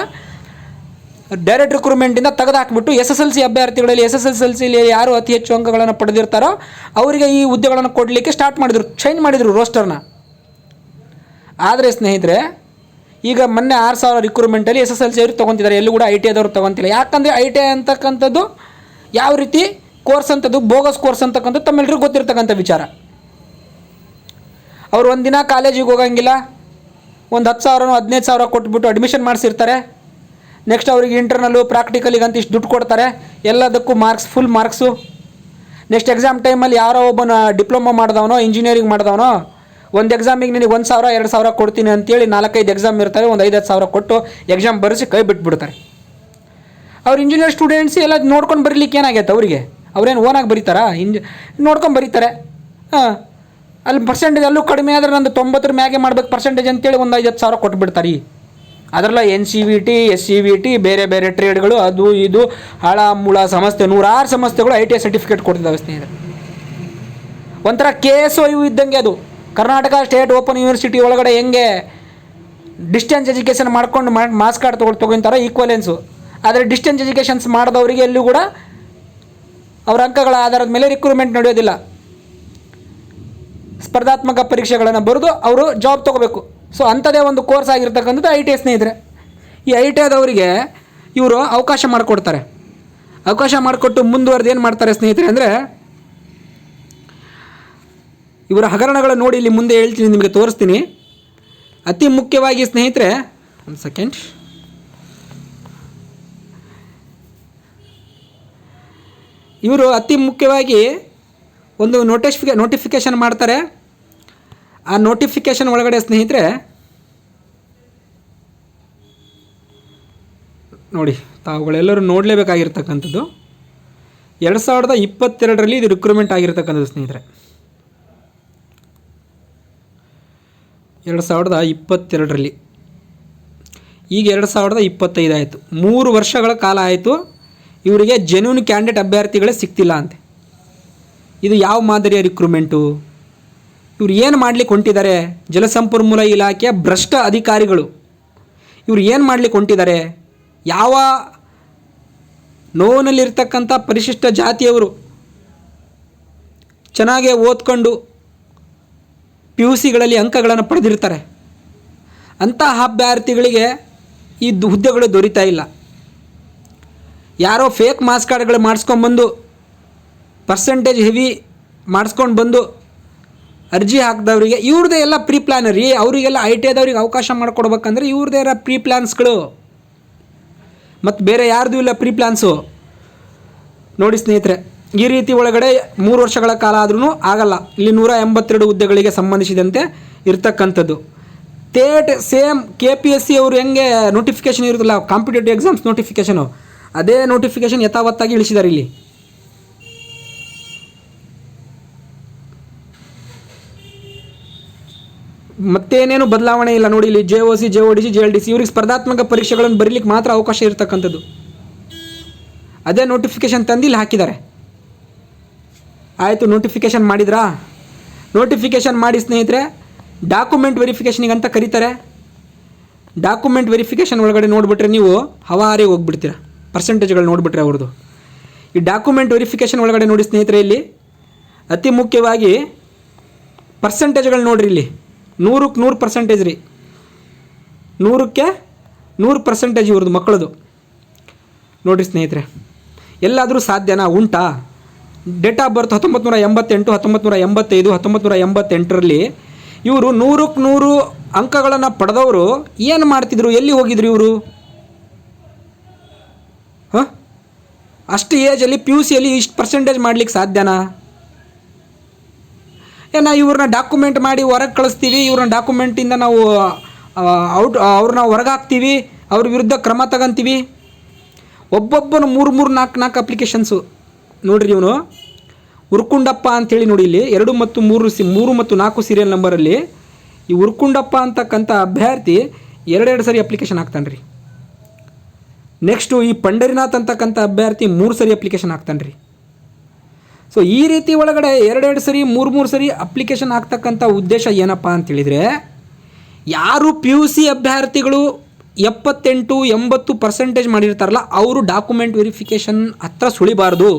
ಡೈರೆಕ್ಟ್ ರಿಕ್ರೂಟ್ಮೆಂಟಿಂದ ತೆಗೆದು ಹಾಕ್ಬಿಟ್ಟು ಎಸ್ ಎಸ್ ಎಲ್ ಸಿ ಅಭ್ಯರ್ಥಿಗಳಲ್ಲಿ ಎಸ್ ಎಸ್ ಎಲ್ ಎಲ್ ಸಿಲಿ ಯಾರು ಅತಿ ಹೆಚ್ಚು ಅಂಕಗಳನ್ನು ಪಡೆದಿರ್ತಾರೋ ಅವರಿಗೆ ಈ ಹುದ್ದೆಗಳನ್ನು ಕೊಡಲಿಕ್ಕೆ ಸ್ಟಾರ್ಟ್ ಮಾಡಿದರು ಚೇಂಜ್ ಮಾಡಿದರು ರೋಸ್ಟರ್ನ ಆದರೆ ಸ್ನೇಹಿತರೆ ಈಗ ಮೊನ್ನೆ ಆರು ಸಾವಿರ ರಿಕ್ರೂಟ್ಮೆಂಟಲ್ಲಿ ಎಸ್ ಎಸ್ ಎಲ್ ಸಿ ಅವರು ತೊಗೊತಿದ್ದಾರೆ. ಎಲ್ಲೂ ಕೂಡ ಐ ಟಿ ಐದವ್ರು ತೊಗೊತಿಲ್ಲ. ಯಾಕಂದರೆ ಐ ಟಿ ಐ ಅಂತಕ್ಕಂಥದ್ದು ಯಾವ ರೀತಿ ಕೋರ್ಸ್ ಅಂತದ್ದು ಬೋಗಸ್ ಕೋರ್ಸ್ ಅಂತಕ್ಕಂಥದ್ದು ತಮ್ಮೆಲ್ಲರಿಗೂ ಗೊತ್ತಿರ್ತಕ್ಕಂಥ ವಿಚಾರ. ಅವ್ರು ಒಂದಿನ ಕಾಲೇಜಿಗೆ ಹೋಗಂಗಿಲ್ಲ. ಒಂದು ಹತ್ತು ಸಾವಿರನೋ, ಹದಿನೈದು ಸಾವಿರ ಕೊಟ್ಬಿಟ್ಟು ಅಡ್ಮಿಷನ್ ಮಾಡಿಸಿರ್ತಾರೆ. ನೆಕ್ಸ್ಟ್ ಅವ್ರಿಗೆ ಇಂಟರ್ನಲ್ಲು ಪ್ರಾಕ್ಟಿಕಲಿಗೆ ಅಂತ ಇಷ್ಟು ದುಡ್ಡು ಕೊಡ್ತಾರೆ. ಎಲ್ಲದಕ್ಕೂ marks full marks next exam ಟೈಮಲ್ಲಿ ಯಾರೋ ಒಬ್ಬನ ಡಿಪ್ಲೊಮಾ ಮಾಡಿದವನೋ ಇಂಜಿನಿಯರಿಂಗ್ ಮಾಡಿದವನೋ ಒಂದು ಎಕ್ಸಾಮಿಗೆ ನಿನಗೆ ಒಂದು ಸಾವಿರ, ಎರಡು ಸಾವಿರ ಕೊಡ್ತೀನಿ ಅಂತೇಳಿ ನಾಲ್ಕೈದು ಎಕ್ಸಾಮ್ ಇರ್ತಾರೆ, ಒಂದು ಐದತ್ತು ಸಾವಿರ ಕೊಟ್ಟು ಎಕ್ಸಾಮ್ ಬರೆಸಿ ಕೈ ಬಿಟ್ಬಿಡ್ತಾರೆ. ಅವ್ರು ಇಂಜಿನಿಯರ್ ಸ್ಟೂಡೆಂಟ್ಸ್ ಎಲ್ಲ ನೋಡ್ಕೊಂಡು ಬರೀಲಿಕ್ಕೆ ಏನಾಗೈತೆ ಅವರಿಗೆ? ಅವ್ರೇನು ಓನಾಗಿ ಬರೀತಾರಾ? ಇಂಜ್ ನೋಡ್ಕೊಂಡು ಬರೀತಾರೆ. ಹಾಂ, ಅಲ್ಲಿ ಪರ್ಸೆಂಟೇಜ್ ಅಲ್ಲೂ ಕಡಿಮೆ ಆದರೆ ನಂದು ತೊಂಬತ್ತರ ಮ್ಯಾಗೆ ಮಾಡ್ಬೇಕು ಪರ್ಸೆಂಟೇಜ್ ಅಂತೇಳಿ ಒಂದು ಐದು ಸಾವಿರ ಕೊಟ್ಬಿಡ್ತಾರೆ. ಅದರಲ್ಲ N C V T S C V T ಬೇರೆ ಬೇರೆ ಟ್ರೇಡ್ಗಳು ಅದು ಇದು, ಹಳ, ಮುಳ ಸಂಸ್ಥೆ ನೂರಾರು ಸಂಸ್ಥೆಗಳು ಐ ಟಿ ಐ ಸರ್ಟಿಫಿಕೇಟ್ ಕೊಡ್ತಿದ್ದಾವೆ ಸ್ನೇಹಿತರೆ. ಒಂಥರ ಕೆ ಎಸ್ ಒ ಯು ಇದ್ದಂಗೆ ಅದು. ಕರ್ನಾಟಕ ಸ್ಟೇಟ್ ಓಪನ್ ಯೂನಿವರ್ಸಿಟಿ ಒಳಗಡೆ ಹೆಂಗೆ ಡಿಸ್ಟೆನ್ಸ್ ಎಜುಕೇಷನ್ ಮಾಡ್ಕೊಂಡು ಮಾಸ್ ಕಾರ್ಡ್ ತೊಗೊಳ್ ತೊಗೊತಾರೆ ಈಕ್ವಲೆನ್ಸು ಆದರೆ ಡಿಸ್ಟೆನ್ಸ್ ಎಜುಕೇಷನ್ಸ್ ಮಾಡಿದವರಿಗೆ ಎಲ್ಲೂ ಕೂಡ ಅವರ ಅಂಕಗಳ ಆಧಾರದ ಮೇಲೆ ರಿಕ್ರೂಟ್ಮೆಂಟ್ ನಡೆಯೋದಿಲ್ಲ. ಸ್ಪರ್ಧಾತ್ಮಕ ಪರೀಕ್ಷೆಗಳನ್ನು ಬರೆದು ಅವರು ಜಾಬ್ ತೊಗೋಬೇಕು. ಸೊ ಅಂಥದೇ ಒಂದು ಕೋರ್ಸ್ ಆಗಿರ್ತಕ್ಕಂಥದ್ದು ಐ ಟಿ ಐ ಸ್ನೇಹಿತರೆ. ಈ ಐ ಟಿ ಐದವರಿಗೆ ಇವರು ಅವಕಾಶ ಮಾಡಿಕೊಡ್ತಾರೆ. ಅವಕಾಶ ಮಾಡಿಕೊಟ್ಟು ಮುಂದುವರೆದು ಏನು ಮಾಡ್ತಾರೆ ಸ್ನೇಹಿತರೆ ಅಂದರೆ ಇವರ ಹಗರಣಗಳ ನೋಡಿ ಇಲ್ಲಿ ಮುಂದೆ ಹೇಳ್ತೀನಿ, ನಿಮಗೆ ತೋರಿಸ್ತೀನಿ. ಅತಿ ಮುಖ್ಯವಾಗಿ ಸ್ನೇಹಿತರೆ, ಒಂದು ಸೆಕೆಂಡ್ ಇವರು ಅತಿ ಮುಖ್ಯವಾಗಿ ಒಂದು ನೋಟಿಫಿಕ ನೋಟಿಫಿಕೇಶನ್ ಮಾಡ್ತಾರೆ. ಆ ನೋಟಿಫಿಕೇಶನ್ ಒಳಗಡೆ ಸ್ನೇಹಿತರೆ, ನೋಡಿ, ತಾವುಗಳೆಲ್ಲರೂ ನೋಡಲೇಬೇಕಾಗಿರ್ತಕ್ಕಂಥದ್ದು. ಎರಡು ಸಾವಿರದ ಇಪ್ಪತ್ತೆರಡರಲ್ಲಿ ಇದು ರಿಕ್ರೂಟ್ಮೆಂಟ್ ಆಗಿರ್ತಕ್ಕಂಥದ್ದು ಸ್ನೇಹಿತರೆ. ಎರಡು ಸಾವಿರದ ಇಪ್ಪತ್ತೆರಡರಲ್ಲಿ. ಈಗ ಎರಡು ಸಾವಿರದ ಇಪ್ಪತ್ತೈದು ಆಯಿತು. ಮೂರು ವರ್ಷಗಳ ಕಾಲ ಆಯಿತು, ಇವರಿಗೆ ಜೆನ್ಯೂನ್ ಕ್ಯಾಂಡಿಡೇಟ್ ಅಭ್ಯರ್ಥಿಗಳೇ ಸಿಗ್ತಿಲ್ಲ ಅಂತೆ. ಇದು ಯಾವ ಮಾದರಿಯ ರಿಕ್ರೂಟ್ಮೆಂಟು ಇವ್ರು ಏನು ಮಾಡಲಿಕ್ಕೆ ಹೊಂಟಿದ್ದಾರೆ ಜಲಸಂಪನ್ಮೂಲ ಇಲಾಖೆಯ ಭ್ರಷ್ಟ ಅಧಿಕಾರಿಗಳು. ಇವರು ಏನು ಮಾಡಲಿಕ್ಕೆ ಹೊಂಟಿದ್ದಾರೆ ಯಾವ ನೋವಿನಲ್ಲಿರ್ತಕ್ಕಂಥ ಪರಿಶಿಷ್ಟ ಜಾತಿಯವರು ಚೆನ್ನಾಗೇ ಓದ್ಕೊಂಡು ಪಿ ಯು ಸಿಗಳಲ್ಲಿ ಅಂಕಗಳನ್ನು ಪಡೆದಿರ್ತಾರೆ. ಅಂತಹ ಅಭ್ಯರ್ಥಿಗಳಿಗೆ ಈ ಹುದ್ದೆಗಳು ದೊರೀತಾ ಇಲ್ಲ. ಯಾರೋ ಫೇಕ್ ಮಾರ್ಕ್ಸ್ ಕಾರ್ಡ್ಗಳು ಮಾಡಿಸ್ಕೊಂಬಂದು ಪರ್ಸೆಂಟೇಜ್ ಹೆವಿ ಮಾಡಿಸ್ಕೊಂಡು ಬಂದು ಅರ್ಜಿ ಹಾಕಿದವರಿಗೆ, ಇವ್ರದೇ ಎಲ್ಲ ಪ್ರೀ ರೀ ಅವರಿಗೆಲ್ಲ ಐ ಟಿ ಐದವ್ರಿಗೆ ಅವಕಾಶ ಮಾಡಿಕೊಡ್ಬೇಕಂದ್ರೆ ಇವ್ರದೇ ಇರೋ ಪ್ರೀ ಪ್ಲ್ಯಾನ್ಸ್ಗಳು ಮತ್ತು ಬೇರೆ ಯಾರ್ದು ಇಲ್ಲ ಪ್ರೀ ಪ್ಲ್ಯಾನ್ಸು ನೋಡಿ ಸ್ನೇಹಿತರೆ ಈ ರೀತಿ ಒಳಗಡೆ ಮೂರು ವರ್ಷಗಳ ಕಾಲ ಆದ್ರೂ ಆಗಲ್ಲ. ಇಲ್ಲಿ ನೂರ ಎಂಬತ್ತೆರಡು ಹುದ್ದೆಗಳಿಗೆ ಸಂಬಂಧಿಸಿದಂತೆ ಇರ್ತಕ್ಕಂಥದ್ದು. ತೇಟ್ same K P S C ಅವರು ಹೆಂಗೆ ನೋಟಿಫಿಕೇಶನ್ ಇರುತ್ತಲ್ಲ ಕಾಂಪಿಟೇಟಿವ್ ಎಕ್ಸಾಮ್ಸ್ ನೋಟಿಫಿಕೇಶನು ಅದೇ ನೋಟಿಫಿಕೇಶನ್ ಯಥಾವತ್ತಾಗಿ ಇಳಿಸಿದ್ದಾರೆ ಇಲ್ಲಿ. ಮತ್ತೇನೇನು ಬದಲಾವಣೆ ಇಲ್ಲ ನೋಡಿ ಇಲ್ಲಿ J O C J O D C J L D C ಇವ್ರಿಗೆ ಸ್ಪರ್ಧಾತ್ಮಕ ಪರೀಕ್ಷೆಗಳನ್ನು ಬರೀಲಿಕ್ಕೆ ಮಾತ್ರ ಅವಕಾಶ ಇರತಕ್ಕಂಥದ್ದು. ಅದೇ ನೋಟಿಫಿಕೇಶನ್ ತಂದಿಲ್ಲಿ, ಹಾಕಿದ್ದಾರೆ. ಆಯಿತು ನೋಟಿಫಿಕೇಶನ್ ಮಾಡಿದ್ರಾ? ನೋಟಿಫಿಕೇಶನ್ ಮಾಡಿ ಸ್ನೇಹಿತರೆ ಡಾಕ್ಯುಮೆಂಟ್ ವೆರಿಫಿಕೇಷನಿಗೆ ಅಂತ ಕರೀತಾರೆ. ಡಾಕ್ಯುಮೆಂಟ್ ವೆರಿಫಿಕೇಷನ್ ಒಳಗಡೆ ನೋಡಿಬಿಟ್ರೆ ನೀವು ಹವಾರಿ ಹೋಗ್ಬಿಡ್ತೀರ. ಪರ್ಸೆಂಟೇಜ್ಗಳು ನೋಡಿಬಿಟ್ರೆ ಅವ್ರದ್ದು ಈ ಡಾಕ್ಯುಮೆಂಟ್ ವೆರಿಫಿಕೇಷನ್ ಒಳಗಡೆ ನೋಡಿ ಸ್ನೇಹಿತರೆ ಇಲ್ಲಿ, ಅತಿ ಮುಖ್ಯವಾಗಿ ಪರ್ಸೆಂಟೇಜ್ಗಳು ನೋಡಿರಿ ಇಲ್ಲಿ. ನೂರಕ್ಕೆ ನೂರು ಪರ್ಸೆಂಟೇಜ್ ರೀ. ನೂರಕ್ಕೆ ನೂರು ಪರ್ಸೆಂಟೇಜ್ ಇವ್ರದ್ದು ಮಕ್ಕಳದು ನೋಡಿರಿ ಸ್ನೇಹಿತರೆ, ಎಲ್ಲಾದರೂ ಸಾಧ್ಯನಾ? ಉಂಟಾ? ಡೇಟ್ ಆಫ್ ಬರ್ತ್ ಹತ್ತೊಂಬತ್ತು ನೂರ ಎಂಬತ್ತೆಂಟು ಹತ್ತೊಂಬತ್ತು ನೂರ ಎಂಬತ್ತೈದು ಹತ್ತೊಂಬತ್ತು ನೂರ ಎಂಬತ್ತೆಂಟರಲ್ಲಿ ಇವರು ನೂರಕ್ಕೆ ನೂರು ಅಂಕಗಳನ್ನು ಪಡೆದವರು ಏನು ಮಾಡ್ತಿದ್ರು? ಎಲ್ಲಿ ಹೋಗಿದ್ರು ಇವರು? ಹಾಂ? ಅಷ್ಟು ಏಜಲ್ಲಿ ಪಿ ಯು ಸಿಯಲ್ಲಿ ಇಷ್ಟು ಪರ್ಸೆಂಟೇಜ್ ಮಾಡ್ಲಿಕ್ಕೆ ಸಾಧ್ಯನಾ? ಏನ ಇವ್ರನ್ನ ಡಾಕ್ಯುಮೆಂಟ್ ಮಾಡಿ ಹೊರಗೆ ಕಳಿಸ್ತೀವಿ, ಇವ್ರನ್ನ ಡಾಕ್ಯುಮೆಂಟಿಂದ ನಾವು ಔಟ್ ಅವ್ರನ್ನ ಹೊರಗೆ ಹಾಕ್ತೀವಿ, ಅವ್ರ ವಿರುದ್ಧ ಕ್ರಮ ತಗೊಂತೀವಿ. ಒಬ್ಬೊಬ್ಬನು ಮೂರು ಮೂರು ನಾಲ್ಕು ನಾಲ್ಕು ಅಪ್ಲಿಕೇಶನ್ಸು ನೋಡ್ರಿ ಇವನು. ಉರ್ಕುಂಡಪ್ಪ ಅಂತೇಳಿ ನೋಡಿ ಇಲ್ಲಿ, ಎರಡು ಮತ್ತು ಮೂರು ಸಿ, ಮೂರು ಮತ್ತು ನಾಲ್ಕು ಸೀರಿಯಲ್ ನಂಬರಲ್ಲಿ ಈ ಉರ್ಕುಂಡಪ್ಪ ಅಂತಕ್ಕಂಥ ಅಭ್ಯರ್ಥಿ ಎರಡೆರಡು ಸರಿ ಅಪ್ಲಿಕೇಶನ್ ಹಾಕ್ತಾನೆ ರೀ ನೆಕ್ಸ್ಟು ಈ ಪಂಡರಿನಾಥ್ ಅಂತಕ್ಕಂಥ ಅಭ್ಯರ್ಥಿ ಮೂರು ಸರಿ ಅಪ್ಲಿಕೇಶನ್ ಹಾಕ್ತಾನೆ ರೀ ಸೊ ಈ ರೀತಿ ಒಳಗಡೆ ಎರಡೆರಡು ಸರಿ, ಮೂರು ಮೂರು ಸರಿ ಅಪ್ಲಿಕೇಶನ್ ಹಾಕ್ತಕ್ಕಂಥ ಉದ್ದೇಶ ಏನಪ್ಪ ಅಂತೇಳಿದರೆ, ಯಾರು ಪಿ ಯು ಸಿ ಅಭ್ಯರ್ಥಿಗಳು ಎಪ್ಪತ್ತೆಂಟು, ಎಂಬತ್ತು ಪರ್ಸೆಂಟೇಜ್ ಮಾಡಿರ್ತಾರಲ್ಲ, ಅವರು ಡಾಕ್ಯುಮೆಂಟ್ ವೆರಿಫಿಕೇಷನ್ ಹತ್ರ ಸುಳಿಬಾರ್ದು.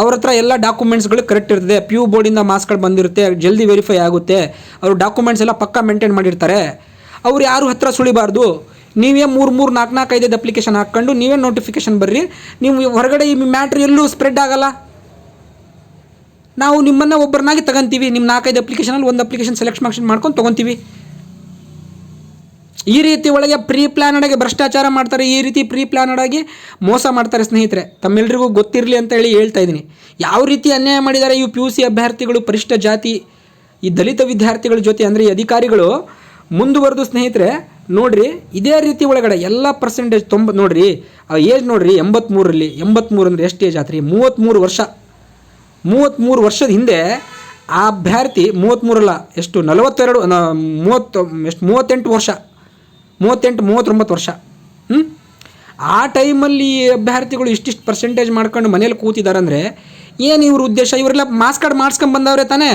ಅವ್ರ ಹತ್ರ ಎಲ್ಲ ಡಾಕ್ಯುಮೆಂಟ್ಸ್ಗಳು ಕರೆಕ್ಟ್ ಇರ್ತದೆ. ಪ್ಯೂ ಬೋರ್ಡಿಂದ ಮಾಸ್ಕ್ಗಳು ಬಂದಿರುತ್ತೆ, ಜಲ್ದಿ ವೆರಿಫೈ ಆಗುತ್ತೆ. ಅವ್ರ ಡಾಕ್ಯುಮೆಂಟ್ಸ್ ಎಲ್ಲ ಪಕ್ಕ ಮೇಂಟೈನ್ ಮಾಡಿರ್ತಾರೆ. ಅವ್ರು ಯಾರು ಹತ್ರ ಸುಳಿಬಾರ್ದು. ನೀವೇ ಮೂರು ಮೂರು, ನಾಲ್ಕು ನಾಲ್ಕು ಐದೈದು ಅಪ್ಲಿಕೇಶನ್ ಹಾಕ್ಕೊಂಡು ನೀವೇ ನೋಟಿಫಿಕೇಶನ್ ಬರ್ರಿ. ನೀವು ಹೊರಗಡೆ ಈ ಮ್ಯಾಟ್ರ್ ಎಲ್ಲೂ ಸ್ಪ್ರೆಡ್ ಆಗಲ್ಲ. ನಾವು ನಿಮ್ಮನ್ನು ಒಬ್ಬರನ್ನಾಗಿ ತಗೊಂತೀವಿ. ನಿಮ್ಮ ನಾಲ್ಕೈದು ಅಪ್ಲಿಕೇಶನಲ್ಲಿ ಒಂದು ಅಪ್ಲಿಕೇಶನ್ ಸೆಲೆಕ್ಟ್ ಮಾಡ್ಕೊಂಡು ತೊಗೊತೀವಿ. ಈ ರೀತಿ ಒಳಗೆ ಪ್ರೀ ಪ್ಲ್ಯಾನಡ್ ಆಗಿ ಭ್ರಷ್ಟಾಚಾರ ಮಾಡ್ತಾರೆ, ಈ ರೀತಿ ಪ್ರೀ ಪ್ಲ್ಯಾನಡ್ ಆಗಿ ಮೋಸ ಮಾಡ್ತಾರೆ ಸ್ನೇಹಿತರೆ. ತಮ್ಮೆಲ್ಲರಿಗೂ ಗೊತ್ತಿರಲಿ ಅಂತ ಹೇಳಿ ಹೇಳ್ತಾ ಇದ್ದೀನಿ. ಯಾವ ರೀತಿ ಅನ್ಯಾಯ ಮಾಡಿದ್ದಾರೆ ಇವು ಪಿ ಯು ಸಿ ಅಭ್ಯರ್ಥಿಗಳು, ಪರಿಷ್ಠ ಜಾತಿ, ಈ ದಲಿತ ವಿದ್ಯಾರ್ಥಿಗಳ ಜೊತೆ? ಅಂದರೆ ಈ ಅಧಿಕಾರಿಗಳು ಮುಂದುವರೆದು ಸ್ನೇಹಿತರೆ, ನೋಡ್ರಿ, ಇದೇ ರೀತಿ ಒಳಗಡೆ ಎಲ್ಲ ಪರ್ಸೆಂಟೇಜ್ ತೊಂಬ, ನೋಡ್ರಿ, ಆ ಏಜ್ ನೋಡ್ರಿ ಎಂಬತ್ತ್ಮೂರಲ್ಲಿ ಎಂಬತ್ತ್ಮೂರು ಅಂದರೆ ಎಷ್ಟು ಏಜ್ ಆತ್ರಿ? ಮೂವತ್ತ್ಮೂರು ವರ್ಷ. ಮೂವತ್ತ್ಮೂರು ವರ್ಷದ ಹಿಂದೆ ಆ ಅಭ್ಯರ್ಥಿ ಮೂವತ್ತ್ಮೂರಲ್ಲ ಎಷ್ಟು ನಲವತ್ತೆರಡು ಮೂವತ್ತು, ಎಷ್ಟು ಮೂವತ್ತೆಂಟು ವರ್ಷ ಮೂವತ್ತೆಂಟು, ಮೂವತ್ತೊಂಬತ್ತು ವರ್ಷ. ಹ್ಞೂ ಆ ಟೈಮಲ್ಲಿ ಅಭ್ಯರ್ಥಿಗಳು ಇಷ್ಟಿಷ್ಟು ಪರ್ಸೆಂಟೇಜ್ ಮಾಡ್ಕೊಂಡು ಮನೇಲಿ ಕೂತಿದ್ದಾರೆ ಅಂದರೆ ಏನು ಇವ್ರ ಉದ್ದೇಶ? ಇವರೆಲ್ಲ ಮಾಸ್ ಕಾರ್ಡ್ ಮಾಡಿಸ್ಕೊಂಡು ಬಂದವ್ರೆ ತಾನೇ.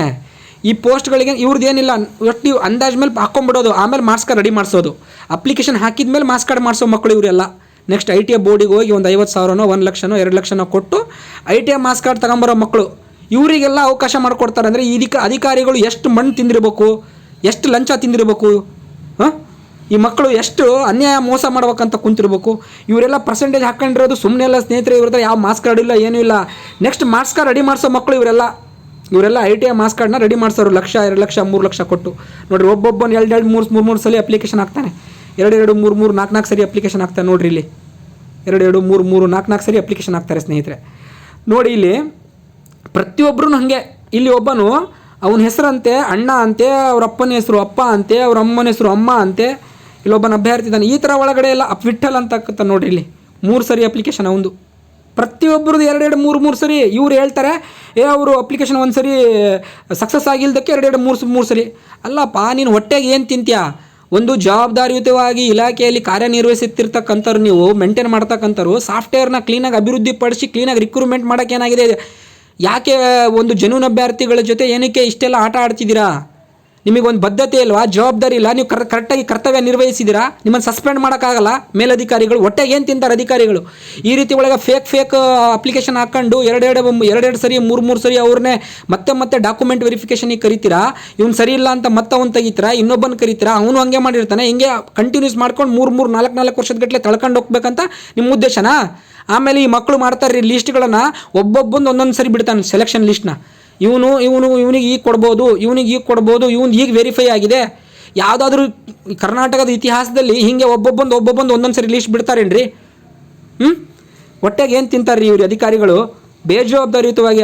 ಈ ಪೋಸ್ಟ್ಗಳಿಗೆ ಇವ್ರದ್ದು ಏನಿಲ್ಲ ಒಟ್ಟು ನೀವು ಅಂದಾಜು ಮೇಲೆ ಹಾಕ್ಕೊಂಬಿಡೋದು ಆಮೇಲೆ ಮಾರ್ಕ್ಸ್ ಕಾರ್ಡ್ ರೆಡಿ ಮಾಡಿಸೋದು. ಅಪ್ಲಿಕೇಶನ್ ಹಾಕಿದ ಮೇಲೆ ಮಾರ್ಕ್ಸ್ ಕಾರ್ಡ್ ಮಾಡಿಸೋ ಮಕ್ಕಳು ಇವರೆಲ್ಲ. ನೆಕ್ಸ್ಟ್ ಐ ಟಿ ಐ ಬೋರ್ಡಿಗೆ ಹೋಗಿ ಒಂದು ಐವತ್ತು ಸಾವಿರನೋ, ಒಂದು ಲಕ್ಷನೋ, ಎರಡು ಲಕ್ಷನೋ ಕೊಟ್ಟು I T I marks card ತಗೊಂಬರೋ ಮಕ್ಕಳು ಇವರಿಗೆಲ್ಲ ಅವಕಾಶ ಮಾಡಿಕೊಡ್ತಾರೆ ಅಂದರೆ ಇದಕ್ಕೆ ಅಧಿಕಾರಿಗಳು ಎಷ್ಟು ಮಣ್ಣು ತಿಂದಿರಬೇಕು? ಎಷ್ಟು ಲಂಚ ತಿಂದಿರಬೇಕು? ಹಾಂ? ಈ ಮಕ್ಕಳು ಎಷ್ಟು ಅನ್ಯಾಯ ಮೋಸ ಮಾಡ್ಬೇಕಂತ ಕುಂತಿರ್ಬೇಕು. ಇವರೆಲ್ಲ ಪರ್ಸೆಂಟೇಜ್ ಹಾಕೊಂಡಿರೋದು ಸುಮ್ಮನೆ ಎಲ್ಲ ಸ್ನೇಹಿತರೆ, ಇವ್ರ ಯಾವ ಮಾಸ್ಕ್ ಕಾರ್ಡ್ ಇಲ್ಲ, ಏನೂ ಇಲ್ಲ. ನೆಕ್ಸ್ಟ್ ಮಾಸ್ಕ್ ಕಾರ್ಡ್ ರೆಡಿ ಮಾಡಿಸೋ ಮಕ್ಕಳು ಇವರೆಲ್ಲ. ಇವರೆಲ್ಲ ಐ ಟಿ ಐ ಮಾಸ್ ಕಾರ್ಡ್ನ ರೆಡಿ ಮಾಡಿಸೋರು ಲಕ್ಷ, ಎರಡು ಲಕ್ಷ, ಮೂರು ಲಕ್ಷ ಕೊಟ್ಟು. ನೋಡಿರಿ, ಒಬ್ಬೊಬ್ಬನ ಎರಡು ಎರಡು, ಮೂರು ಮೂರು ಮೂರು ಸಲ ಅಪ್ಲಿಕೇಶನ್ ಹಾಕ್ತಾನೆ. ಎರಡು ಎರಡು, ಮೂರು ಮೂರು ನಾಲ್ಕು ನಾಲ್ಕು ಸರಿ ಅಪ್ಲಿಕೇಶನ್ ಹಾಕ್ತಾನೆ ನೋಡಿರಿ ಇಲ್ಲಿ. ಎರಡು ಎರಡು, ಮೂರು ಮೂರು ನಾಲ್ಕು ನಾಲ್ಕು ಸರಿ ಅಪ್ಲಿಕೇಶನ್ ಹಾಕ್ತಾರೆ ಸ್ನೇಹಿತರೆ. ನೋಡಿ ಇಲ್ಲಿ ಪ್ರತಿಯೊಬ್ಬರೂ ಹಾಗೆ. ಇಲ್ಲಿ ಒಬ್ಬನು ಅವನ ಹೆಸರಂತೆ, ಅಣ್ಣ ಅಂತೆ, ಅವ್ರ ಅಪ್ಪನ ಹೆಸರು, ಅಪ್ಪ ಅಂತೆ, ಅವ್ರ ಅಮ್ಮನ ಹೆಸರು, ಅಮ್ಮ ಅಂತೆ. ಇಲ್ಲೊಬ್ಬನ ಅಭ್ಯರ್ಥಿ ಇದ್ದಾನೆ ಈ ಥರ ಒಳಗಡೆ ಎಲ್ಲ ಅಪ್ ವಿಠಲ್ ಅಂತ ನೋಡಿರಿ ಇಲ್ಲಿ. ಮೂರು ಸರಿ ಅಪ್ಲಿಕೇಶನ್ ಒಂದು. ಪ್ರತಿಯೊಬ್ಬರದ್ದು ಎರಡೆರಡು ಮೂರು ಮೂರು ಸರಿ ಇವ್ರು ಹೇಳ್ತಾರೆ, ಏ, ಅವರು ಅಪ್ಲಿಕೇಶನ್ ಒಂದು ಸರಿ ಸಕ್ಸಸ್ ಆಗಿಲ್ಲದಕ್ಕೆ ಎರಡೆರಡು ಮೂರು ಮೂರು ಸರಿ. ಅಲ್ಲಪ್ಪ, ನೀನು ಹೊಟ್ಟೆಗೆ ಏನು ತಿಂತ್ಯಾ? ಒಂದು ಜವಾಬ್ದಾರಿಯುತವಾಗಿ ಇಲಾಖೆಯಲ್ಲಿ ಕಾರ್ಯನಿರ್ವಹಿಸುತ್ತಿರ್ತಕ್ಕಂಥವ್ರು ನೀವು ಮೇಂಟೈನ್ ಮಾಡ್ತಕ್ಕಂಥವ್ರು ಸಾಫ್ಟ್ವೇರ್ನ ಕ್ಲೀನಾಗಿ ಅಭಿವೃದ್ಧಿಪಡಿಸಿ ಕ್ಲೀನಾಗಿ ರಿಕ್ರೂಟ್ಮೆಂಟ್ ಮಾಡೋಕ್ಕೇನಾಗಿದೆ ಯಾಕೆ ಒಂದು ಜನೂನ್ ಅಭ್ಯರ್ಥಿಗಳ ಜೊತೆ ಏನಕ್ಕೆ ಇಷ್ಟೆಲ್ಲ ಆಟ ಆಡ್ತಿದ್ದೀರಾ? ನಿಮಗೊಂದು ಬದ್ಧತೆ ಇಲ್ವಾ ಜವಾಬ್ದಾರಿ ಇಲ್ಲ. ನೀವು ಕರ್ ಕರೆಕ್ಟಾಗಿ ಕರ್ತವ್ಯ ನಿರ್ವಹಿಸಿದಿರಾ ನಿಮ್ಮನ್ನು ಸಸ್ಪೆಂಡ್ ಮಾಡೋಕ್ಕಾಗಲ್ಲ. ಮೇಲಧಿಕಾರಿಗಳು ಒಟ್ಟೆ ಏನು ತಿಂತಾರೆ ಅಧಿಕಾರಿಗಳು? ಈ ರೀತಿ ಒಳಗೆ ಫೇಕ್ ಫೇಕ್ ಅಪ್ಲಿಕೇಶನ್ ಹಾಕ್ಕೊಂಡು ಎರಡೆರಡು ಎರಡೆರಡು ಸರಿ, ಮೂರು ಮೂರು ಸರಿ ಅವ್ರನ್ನೇ ಮತ್ತೆ ಮತ್ತೆ ಡಾಕ್ಯುಮೆಂಟ್ ವೆರಿಫಿಕೇಷನಿಗೆ ಕರಿತೀರಾ? ಇವ್ನು ಸರಿ ಇಲ್ಲ ಅಂತ ಮತ್ತೆ ಅವ್ನು ತೆಗಿತೀರಾ? ಇನ್ನೊಬ್ಬನ ಕರಿತೀರಾ? ಅವನು ಹಂಗೆ ಮಾಡಿರ್ತಾನೆ. ಹಿಂಗೆ ಕಂಟಿನ್ಯೂಸ್ ಮಾಡ್ಕೊಂಡು ಮೂರು ಮೂರು, ನಾಲ್ಕು ನಾಲ್ಕು ವರ್ಷದ ಗಟ್ಟಲೆ ತಳ್ಕೊಂಡು ಹೋಗ್ಬೇಕಂತ ನಿಮ್ಮ ಉದ್ದೇಶನಾ? ಆಮೇಲೆ ಈ ಮಕ್ಕಳು ಮಾಡ್ತಾರೆ ಲಿಸ್ಟ್ಗಳನ್ನು ಒಬ್ಬೊಬ್ಬಂದು ಒಂದೊಂದು ಸರಿ ಬಿಡ್ತಾನೆ ಸೆಲೆಕ್ಷನ್ ಲಿಸ್ಟ್ನ ಇವನು ಇವನು, ಇವನಿಗೆ ಈಗ ಕೊಡ್ಬೋದು, ಇವನಿಗೆ ಈಗ ಕೊಡ್ಬೋದು, ಇವನು ಈಗ ವೆರಿಫೈ ಆಗಿದೆ. ಯಾವುದಾದ್ರೂ ಕರ್ನಾಟಕದ ಇತಿಹಾಸದಲ್ಲಿ ಹೀಗೆ ಒಬ್ಬೊಬ್ಬಂದು ಒಬ್ಬೊಬ್ಬಂದು ಒಂದೊಂದು ಸರಿ ಲೀಸ್ಟ್ ಬಿಡ್ತಾರೇನ್ರಿ? ಹ್ಞೂ ಹೊಟ್ಟೆಗೆ ಏನು ತಿಂತಾರೆ ಇವರು ಅಧಿಕಾರಿಗಳು? ಬೇಜವಾಬ್ದಾರಿಯುತವಾಗಿ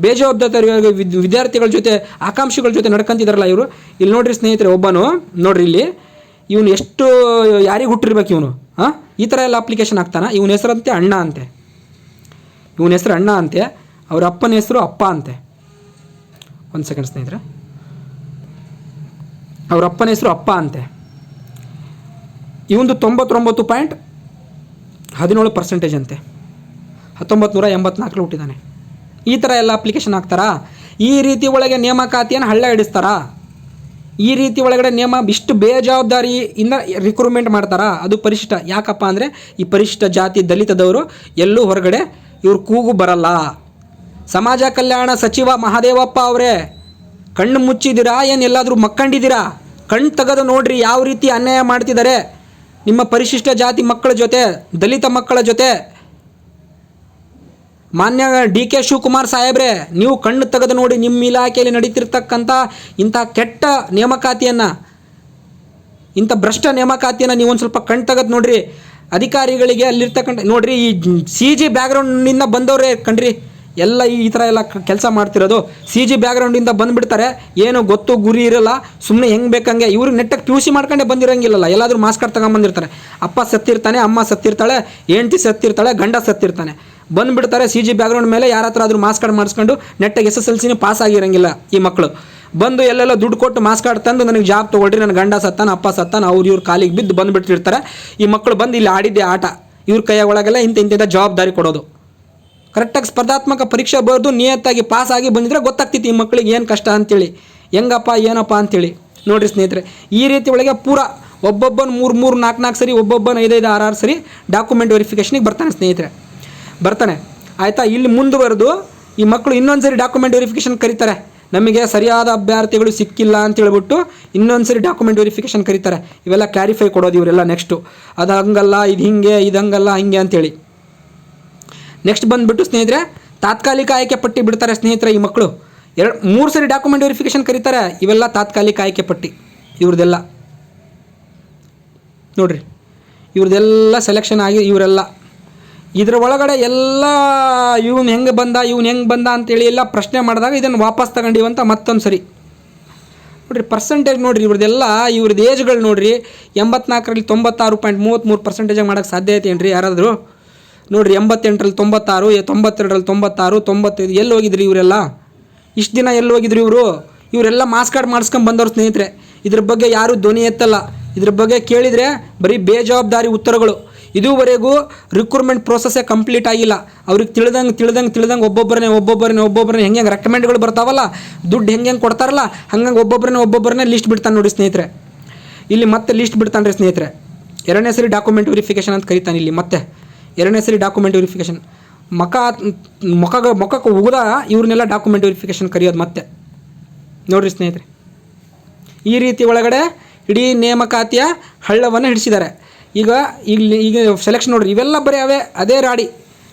ಬೇಜವಾಬ್ದಾರಿಯಾಗಿ ವಿದ್, ವಿದ್ಯಾರ್ಥಿಗಳ ಜೊತೆ, ಆಕಾಂಕ್ಷಿಗಳ ಜೊತೆ ನಡ್ಕೊಂತಿದಾರಲ್ಲ ಇವರು? ಇಲ್ಲಿ ನೋಡ್ರಿ ಸ್ನೇಹಿತರೆ, ಒಬ್ಬನು, ನೋಡ್ರಿ ಇಲ್ಲಿ. ಇವನು ಎಷ್ಟು, ಯಾರಿಗೆ ಹುಟ್ಟಿರ್ಬೇಕು ಇವನು? ಹಾಂ ಈ ಥರ ಎಲ್ಲ ಅಪ್ಲಿಕೇಶನ್ ಆಗ್ತಾನೆ? ಇವನ ಹೆಸರಂತೆ ಅಣ್ಣ ಅಂತೆ. ಇವನ ಹೆಸರು ಅಣ್ಣ ಅಂತೆ. ಅವರ ಅಪ್ಪನ ಹೆಸರು ಅಪ್ಪ ಅಂತೆ. ಒಂದು ಸೆಕೆಂಡ್ ಸ್ನೇಹಿತರೆ. ಅವ್ರ ಅಪ್ಪನ ಹೆಸರು ಅಪ್ಪ ಅಂತೆ. ಇವೊಂದು ತೊಂಬತ್ತೊಂಬತ್ತು ಪಾಯಿಂಟ್ ಹದಿನೇಳು ಪರ್ಸೆಂಟೇಜ್ ಅಂತೆ. ಹತ್ತೊಂಬತ್ತು ನೂರ ಎಂಬತ್ನಾಲ್ಕರಲ್ಲಿ ಹುಟ್ಟಿದ್ದಾನೆ. ಈ ಥರ ಎಲ್ಲ ಅಪ್ಲಿಕೇಶನ್ ಹಾಕ್ತಾರಾ? ಈ ರೀತಿ ಒಳಗೆ ನೇಮಕಾತಿಯನ್ನು ಹಳ್ಳ ಹಿಡಿಸ್ತಾರಾ? ಈ ರೀತಿ ಒಳಗಡೆ ನೇಮ ಇಷ್ಟು ಬೇಜವಾಬ್ದಾರಿಯಿಂದ ರಿಕ್ರೂಟ್ಮೆಂಟ್ ಮಾಡ್ತಾರಾ? ಅದು ಪರಿಶಿಷ್ಟ. ಯಾಕಪ್ಪ ಅಂದರೆ ಈ ಪರಿಶಿಷ್ಟ ಜಾತಿ ದಲಿತದವರು ಎಲ್ಲೂ ಹೊರಗಡೆ ಇವ್ರ ಕೂಗು ಬರಲ್ಲ. ಸಮಾಜ ಕಲ್ಯಾಣ ಸಚಿವ ಮಹಾದೇವಪ್ಪ ಅವರೇ, ಕಣ್ಣು ಮುಚ್ಚಿದ್ದೀರಾ? ಏನು ಎಲ್ಲಾದರೂ ಮಕ್ಕಂಡಿದ್ದೀರಾ? ಕಣ್ಣು ತೆಗೆದು ನೋಡ್ರಿ ಯಾವ ರೀತಿ ಅನ್ಯಾಯ ಮಾಡ್ತಿದ್ದಾರೆ ನಿಮ್ಮ ಪರಿಶಿಷ್ಟ ಜಾತಿ ಮಕ್ಕಳ ಜೊತೆ, ದಲಿತ ಮಕ್ಕಳ ಜೊತೆ. ಮಾನ್ಯ ಡಿ ಕೆ ಶಿವಕುಮಾರ್ ಸಾಹೇಬ್ರೆ, ನೀವು ಕಣ್ಣು ತೆಗೆದು ನೋಡಿ ನಿಮ್ಮ ಇಲಾಖೆಯಲ್ಲಿ ನಡೀತಿರ್ತಕ್ಕಂಥ ಇಂಥ ಕೆಟ್ಟ ನೇಮಕಾತಿಯನ್ನು, ಇಂಥ ಭ್ರಷ್ಟ ನೇಮಕಾತಿಯನ್ನು ನೀವು ಒಂದು ಸ್ವಲ್ಪ ಕಣ್ಣು ತೆಗೆದು ನೋಡ್ರಿ. ಅಧಿಕಾರಿಗಳಿಗೆ ಅಲ್ಲಿರ್ತಕ್ಕಂಥ, ನೋಡ್ರಿ ಈ ಸಿ ಜಿ ಬ್ಯಾಕ್ಗ್ರೌಂಡ್ನಿಂದ ಬಂದವರೇ ಕಣ್ರಿ. ಎಲ್ಲ ಈ ಥರ ಎಲ್ಲ ಕೆಲಸ ಮಾಡ್ತಿರೋದು. ಸಿ ಜಿ ಬ್ಯಾಕ್ಗ್ರೌಂಡಿಂದ ಬಂದುಬಿಡ್ತಾರೆ. ಏನು ಗೊತ್ತು, ಗುರಿ ಇರಲ್ಲ. ಸುಮ್ಮನೆ ಹೆಂಗೆ ಬೇಕಂಗೆ. ಇವ್ರು ನೆಟ್ಟಗೆ ಪಿ ಯು ಸಿ ಮಾಡ್ಕೊಂಡೆ ಬಂದಿರೋಂಗಿಲ್ಲಲ್ಲ. ಎಲ್ಲಾದರೂ ಮಾಸ್ಕ್ ಕಾರ್ಡ್ ತಗೊಂಬಂದಿರ್ತಾರೆ ಅಪ್ಪ ಸತ್ತಿರ್ತಾನೆ, ಅಮ್ಮ ಸತ್ತಿರ್ತಾಳೆ, ಹೆಂಡ್ತಿ ಸತ್ತಿರ್ತಾಳೆ, ಗಂಡ ಸತ್ತಿರ್ತಾನೆ. ಬಂದುಬಿಡ್ತಾರೆ ಸಿ ಜಿ ಬ್ಯಾಕ್ಗ್ರೌಂಡ್ ಮೇಲೆ ಯಾರ ಹತ್ರ ಆದರೂ ಮಾಸ್ ಕಾರ್ಡ್ ಮಾಡಿಸ್ಕೊಂಡು ನೆಟ್ಟಾಗಿ ಎಸ್ ಎಸ್ ಎಲ್ ಸಿನೂ ಪಾಸ್ ಆಗಿರೋಂಗಿಲ್ಲ ಈ ಮಕ್ಕಳು ಬಂದು ಎಲ್ಲೆಲ್ಲ ದುಡ್ಡು ಕೊಟ್ಟು ಮಾಸ್ ಕಾರ್ಡ್ ತಂದು ನನಗೆ ಜಾಬ್ ತೊಗೊಳ್ರಿ ನನ್ನ ಗಂಡ ಸತ್ತಾನ, ಅಪ್ಪ ಸತ್ತಾನ, ಅವ್ರು ಇವ್ರ ಕಾಲಿಗೆ ಬಿದ್ದು ಬಂದುಬಿಟ್ಟಿರ್ತಾರೆ. ಈ ಮಕ್ಕಳು ಬಂದು ಇಲ್ಲಿ ಆಡಿದ್ದೆ ಆಟ. ಇವ್ರ ಕೈಯ ಒಳಗೆಲ್ಲ ಇಂಥ ಇಂಥ ಜವಾಬ್ದಾರಿ ಕೊಡೋದು. ಕರೆಕ್ಟಾಗಿ ಸ್ಪರ್ಧಾತ್ಮಕ ಪರೀಕ್ಷೆ ಬರೆದು ನಿಯತ್ತಾಗಿ ಪಾಸ್ ಆಗಿ ಬಂದಿದ್ರೆ ಗೊತ್ತಾಗ್ತಿತ್ತು ಈ ಮಕ್ಕಳಿಗೆ ಏನು ಕಷ್ಟ ಅಂತೇಳಿ. ಹೆಂಗಪ್ಪ, ಏನಪ್ಪ ಅಂತೇಳಿ. ನೋಡಿರಿ ಸ್ನೇಹಿತರೆ, ಈ ರೀತಿ ಒಳಗೆ ಪೂರ ಒಬ್ಬೊಬ್ಬನ ಮೂರು ಮೂರು ನಾಲ್ಕು ನಾಲ್ಕು ಸರಿ, ಒಬ್ಬೊಬ್ಬನ ಐದೈದು, ಆರು ಆರು ಸರಿ ಡಾಕ್ಯುಮೆಂಟ್ ವೆರಿಫಿಕೇಷನಿಗೆ ಬರ್ತಾನೆ ಸ್ನೇಹಿತರೆ. ಬರ್ತಾನೆ. ಆಯಿತಾ? ಇಲ್ಲಿ ಮುಂದುವರೆದು ಈ ಮಕ್ಕಳು ಇನ್ನೊಂದು ಸರಿ ಡಾಕ್ಯುಮೆಂಟ್ ವೆರಿಫಿಕೇಷನ್ ಕರೀತಾರೆ. ನಮಗೆ ಸರಿಯಾದ ಅಭ್ಯರ್ಥಿಗಳು ಸಿಕ್ಕಿಲ್ಲ ಅಂತ ಹೇಳ್ಬಿಟ್ಟು ಇನ್ನೊಂದು ಸರಿ ಡಾಕ್ಯುಮೆಂಟ್ ವೆರಿಫಿಕೇಷನ್ ಕರೀತಾರೆ. ಇವೆಲ್ಲ ಕ್ಲಾರಿಫೈ ಕೊಡೋದು ಇವರೆಲ್ಲ ನೆಕ್ಸ್ಟು ಅದು ಹಂಗಲ್ಲ, ಇದು ಹಿಂಗೆ, ಇದು ಹಂಗಲ್ಲ, ಹಿಂಗೆ ಅಂತೇಳಿ. ನೆಕ್ಸ್ಟ್ ಬಂದುಬಿಟ್ಟು ಸ್ನೇಹಿತರೆ, ತಾತ್ಕಾಲಿಕ ಆಯ್ಕೆ ಪಟ್ಟಿ ಬಿಡ್ತಾರೆ ಸ್ನೇಹಿತರೆ ಈ ಮಕ್ಕಳು. ಎರಡು, ಮೂರು ಸರಿ ಡಾಕ್ಯುಮೆಂಟ್ ವೆರಿಫಿಕೇಷನ್ ಕರೀತಾರೆ, ಇವೆಲ್ಲ ತಾತ್ಕಾಲಿಕ ಆಯ್ಕೆ ಪಟ್ಟಿ. ಇವ್ರದ್ದೆಲ್ಲ ನೋಡ್ರಿ ಇವ್ರದ್ದೆಲ್ಲ ಸೆಲೆಕ್ಷನ್ ಆಗಿ ಇವರೆಲ್ಲ. ಇದರ ಒಳಗಡೆ ಎಲ್ಲ, ಇವನು ಹೆಂಗೆ ಬಂದ, ಇವನು ಹೆಂಗೆ ಬಂದ ಅಂತೇಳಿ ಎಲ್ಲ ಪ್ರಶ್ನೆ ಮಾಡಿದಾಗ ಇದನ್ನು ವಾಪಸ್ ತಗೊಂಡಿವಂತ ಮತ್ತೊಂದು ಸರಿ. ನೋಡಿರಿ ಪರ್ಸೆಂಟೇಜ್ ನೋಡಿರಿ ಇವ್ರದ್ದೆಲ್ಲ ಇವ್ರದ್ದು ಏಜ್ಗಳು ನೋಡಿರಿ, ಎಂಬತ್ನಾಲ್ಕರಲ್ಲಿ ತೊಂಬತ್ತಾರು ಪಾಯಿಂಟ್ ಮೂವತ್ತ್ಮೂರು ಪರ್ಸೆಂಟೇಜಾಗಿ ಮಾಡೋಕ್ಕೆ ಸಾಧ್ಯ ಐತೆ ರೀ ಯಾರಾದರೂ? ನೋಡ್ರಿ ಎಂಬತ್ತೆಂಟರಲ್ಲಿ ತೊಂಬತ್ತಾರು ತೊಂಬತ್ತೆರಡರಲ್ಲಿ ತೊಂಬತ್ತಾರು, ತೊಂಬತ್ತೈದು, ಎಲ್ಲಿ ಹೋಗಿದ್ರಿ ಇವರೆಲ್ಲ? ಇಷ್ಟು ದಿನ ಎಲ್ಲಿ ಹೋಗಿದ್ರಿ ಇವರು? ಇವರೆಲ್ಲ ಮಾಸ್ ಕಾರ್ಡ್ ಮಾಡಿಸ್ಕೊಂಡು ಬಂದವ್ರು ಸ್ನೇಹಿತರೆ. ಇದ್ರ ಬಗ್ಗೆ ಯಾರೂ ಧ್ವನಿ ಎತ್ತಲ್ಲ. ಇದ್ರ ಬಗ್ಗೆ ಕೇಳಿದರೆ ಬರೀ ಬೇಜವಾಬ್ದಾರಿ ಉತ್ತರಗಳು. ಇದುವರೆಗೂ ರಿಕ್ರೂಟ್ಮೆಂಟ್ ಪ್ರೋಸೆಸ್ಸೇ ಕಂಪ್ಲೀಟ್ ಆಗಿಲ್ಲ. ಅವ್ರಿಗೆ ತಿಳಿದಂಗೆ ತಿಳಿದಂಗೆ ತಿಳಿದಂಗೆ ಒಬ್ಬೊಬ್ಬರನ್ನೇ ಒಬ್ಬೊಬ್ಬರನ್ನೇ ಒಬ್ಬೊಬ್ಬರನ್ನೇ ಹೆಂಗೆ ಹೆಂಗೆ ರೆಕಮೆಂಡ್ಗಳು ಬರ್ತಾವಲ್ಲ, ದುಡ್ಡು ಹೆಂಗೆ ಹೆಂಗೆ ಕೊಡ್ತಾರಲ್ಲ, ಹಂಗಂಗೆ ಒಬ್ಬೊಬ್ಬರನ್ನೇ ಒಬ್ಬೊಬ್ಬರನ್ನೇ ಲಿಸ್ಟ್ ಬಿಡ್ತಾನೆ ನೋಡಿ ಸ್ನೇಹಿತರೆ. ಇಲ್ಲಿ ಮತ್ತೆ ಲಿಸ್ಟ್ ಬಿಡ್ತಾನೆ ರೀ ಸ್ನೇಹಿತರೆ. ಎರಡನೇ ಸರಿ ಡಾಕ್ಯುಮೆಂಟ್ ವೆರಿಫಿಕೇಷನ್ ಅಂತ ಕರಿತಾನೆ ಇಲ್ಲಿ ಮತ್ತೆ. ಎರಡನೇ ಸರಿ ಡಾಕ್ಯುಮೆಂಟ್ ವೆರಿಫಿಕೇಷನ್ ಮಕ ಮುಖ ಮುಖಕ್ಕೆ ಉಗಿದ ಇವ್ರನ್ನೆಲ್ಲ ಡಾಕ್ಯುಮೆಂಟ್ ವೆರಿಫಿಕೇಷನ್ ಕರೆಯೋದು ಮತ್ತೆ. ನೋಡ್ರಿ ಸ್ನೇಹಿತರೆ. ಈ ರೀತಿ ಒಳಗಡೆ ಇಡೀ ನೇಮಕಾತಿಯ ಹಳ್ಳವನ್ನು ಹಿಡಿಸಿದ್ದಾರೆ. ಈಗ ಇಲ್ಲಿ, ಈಗ ಸೆಲೆಕ್ಷನ್ ನೋಡ್ರಿ, ಇವೆಲ್ಲ ಬರೀ ಅವೇ, ಅದೇ ರಾಡಿ.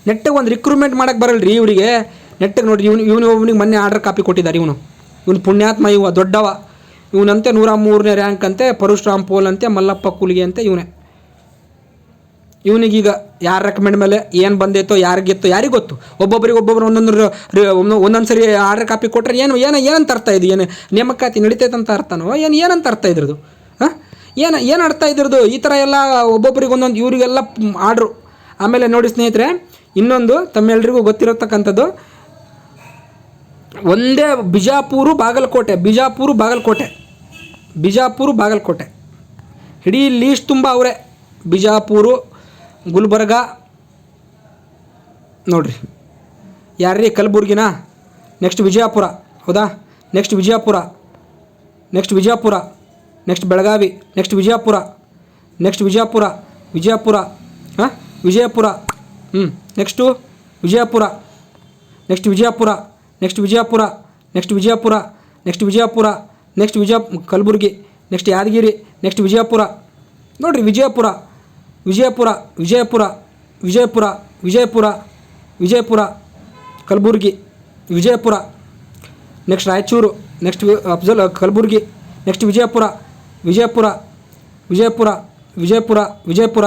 ನೆಟ್ಟಿಗೆ ಒಂದು ರಿಕ್ರೂಟ್ಮೆಂಟ್ ಮಾಡಕ್ಕೆ ಬರಲ್ರಿ ಇವರಿಗೆ. ನೆಟ್ಟಿಗೆ ನೋಡ್ರಿ, ಇವನು ಇವನು ಒಬ್ಬನಿಗೆ ಮೊನ್ನೆ ಆರ್ಡರ್ ಕಾಪಿ ಕೊಟ್ಟಿದ್ದಾರೆ ಇವನು. ಇವನು ಪುಣ್ಯಾತ್ಮ, ಇವ ದೊಡ್ಡವ. ಇವನಂತೆ ನೂರ ಮೂರನೇ ರ್ಯಾಂಕ್ ಅಂತೆ, ಪರಶುರಾಮ್ ಪೋಲ್ ಅಂತೆ, ಮಲ್ಲಪ್ಪ ಕೂಲಿಗೆ ಅಂತೆ ಇವನೇ. ಇವನಿಗೀಗ ಯಾರ ರೆಕಮೆಂಡ್ ಮೇಲೆ ಏನು ಬಂದೈತೋ ಯಾರಿಗಿತ್ತು ಯಾರಿಗೆ ಗೊತ್ತು? ಒಬ್ಬೊಬ್ಬರಿಗೆ ಒಬ್ಬೊಬ್ರು ಒಂದೊಂದು ಒಂದೊಂದು ಸರಿ ಆರ್ಡರ್ ಕಾಪಿ ಕೊಟ್ಟರೆ ಏನು ಏನು ಏನಂತ ಅರ್ಥ ಇದು? ಏನು ನೇಮಕಾತಿ ನಡೀತೈತೆ ಅಂತ ಅರ್ಥನೋ, ಏನು ಏನಂತ ಅರ್ಥ ಇದ್ರದು? ಹಾಂ? ಏನು ಏನು ಅರ್ಥ ಇದ್ರದ್ದು ಈ ಥರ ಎಲ್ಲ ಒಬ್ಬೊಬ್ಬರಿಗೆ ಒಂದೊಂದು ಇವರಿಗೆಲ್ಲ ಆರ್ಡ್ರು. ಆಮೇಲೆ ನೋಡಿ ಸ್ನೇಹಿತರೆ, ಇನ್ನೊಂದು ತಮ್ಮೆಲ್ಲರಿಗೂ ಗೊತ್ತಿರತಕ್ಕಂಥದ್ದು. ಒಂದೇ ಬಿಜಾಪುರ ಬಾಗಲಕೋಟೆ ಬಿಜಾಪುರ ಬಾಗಲಕೋಟೆ. ಬಿಜಾಪುರ ಬಾಗಲಕೋಟೆ. ಇಡೀ ಲೀಸ್ಟ್ ತುಂಬ ಅವರೇ. ಬಿಜಾಪುರ ಗುಲ್ಬರ್ಗ ನೋಡ್ರಿ ಯಾರ್ರೀ ಕಲಬುರ್ಗಿನ ನೆಕ್ಸ್ಟ್ ವಿಜಯಪುರ ಹೌದಾ next Vijayapura next Vijayapura next Belagavi next Vijayapura next Vijayapura Vijayapura ಹಾಂ ವಿಜಯಪುರ ಹ್ಞೂ next Vijayapura next Vijayapura next Vijayapura next Vijayapura next Vijayapura next Vijaya Kalaburagi next Yadgir next Vijayapura ನೋಡ್ರಿ Vijayapura Vijayapura Vijayapura Vijayapura Vijayapura Vijayapura, Kalaburagi, Vijayapura. Next Raichur next Afzal Kalaburagi. Next Vijayapura Vijayapura Vijayapura Vijayapura Vijayapura.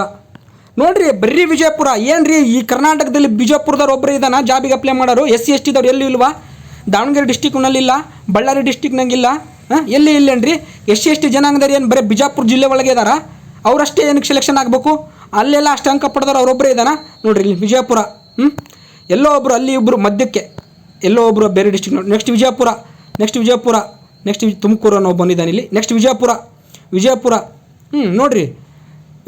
ನೋಡ್ರಿ, ಬರ್ರಿ ವಿಜಯಪುರ. ಏನ್ರಿ, ಈ ಕರ್ನಾಟಕದಲ್ಲಿ ಬಿಜಾಪುರದವ್ರು ಒಬ್ಬರು ಇದಾನ? ಜಾಬಿಗೆ ಅಪ್ಲೈ ಮಾಡೋರು? ಎಸ್ ಸಿ, ಎಸ್ ಟಿದವ್ರು ಎಲ್ಲಿ ಇಲ್ವಾ? ದಾವಣಗೆರೆ ಡಿಸ್ಟಿಕ್ನಲ್ಲಿಲ್ಲ ಬಳ್ಳಾರಿ ಡಿಸ್ಟಿಕ್ನಾಗಿಲ್ಲ ಹಾಂ? ಎಲ್ಲಿ ಇಲ್ಲೇನ್ರಿ? ಎಸ್ ಸಿ, ಎಸ್ ಟಿ ಜನಾಂಗದವ್ರು ಏನು ಬರೀ ಬಿಜಾಪುರ ಜಿಲ್ಲೆ ಒಳಗೆ ಇದಾರ? ಅವರಷ್ಟೇ ಏನಕ್ಕೆ ಸೆಲೆಕ್ಷನ್ ಆಗಬೇಕು? ಅಲ್ಲೆಲ್ಲ ಅಷ್ಟು ಅಂಕ ಪಡೆದವ್ರು ಅವರೊಬ್ಬರೇ ಇದ್ದಾನ ನೋಡ್ರಿ ಇಲ್ಲಿ ವಿಜಯಪುರ ಹ್ಞೂ ಎಲ್ಲೋ ಒಬ್ಬರು ಅಲ್ಲಿ ಇಬ್ಬರು ಮಧ್ಯಕ್ಕೆ. ಎಲ್ಲೋ ಒಬ್ಬರು ಬೇರೆ ಡಿಸ್ಟಿಕ್ ನೋಡಿ next Vijayapura next Vijayapura next Tumakuru ಅನ್ನೋ ಬಂದಿದ್ದಾನೆ ಇಲ್ಲಿ. ನೆಕ್ಸ್ಟ್ ವಿಜಯಪುರ ವಿಜಯಪುರ ಹ್ಞೂ ನೋಡಿರಿ.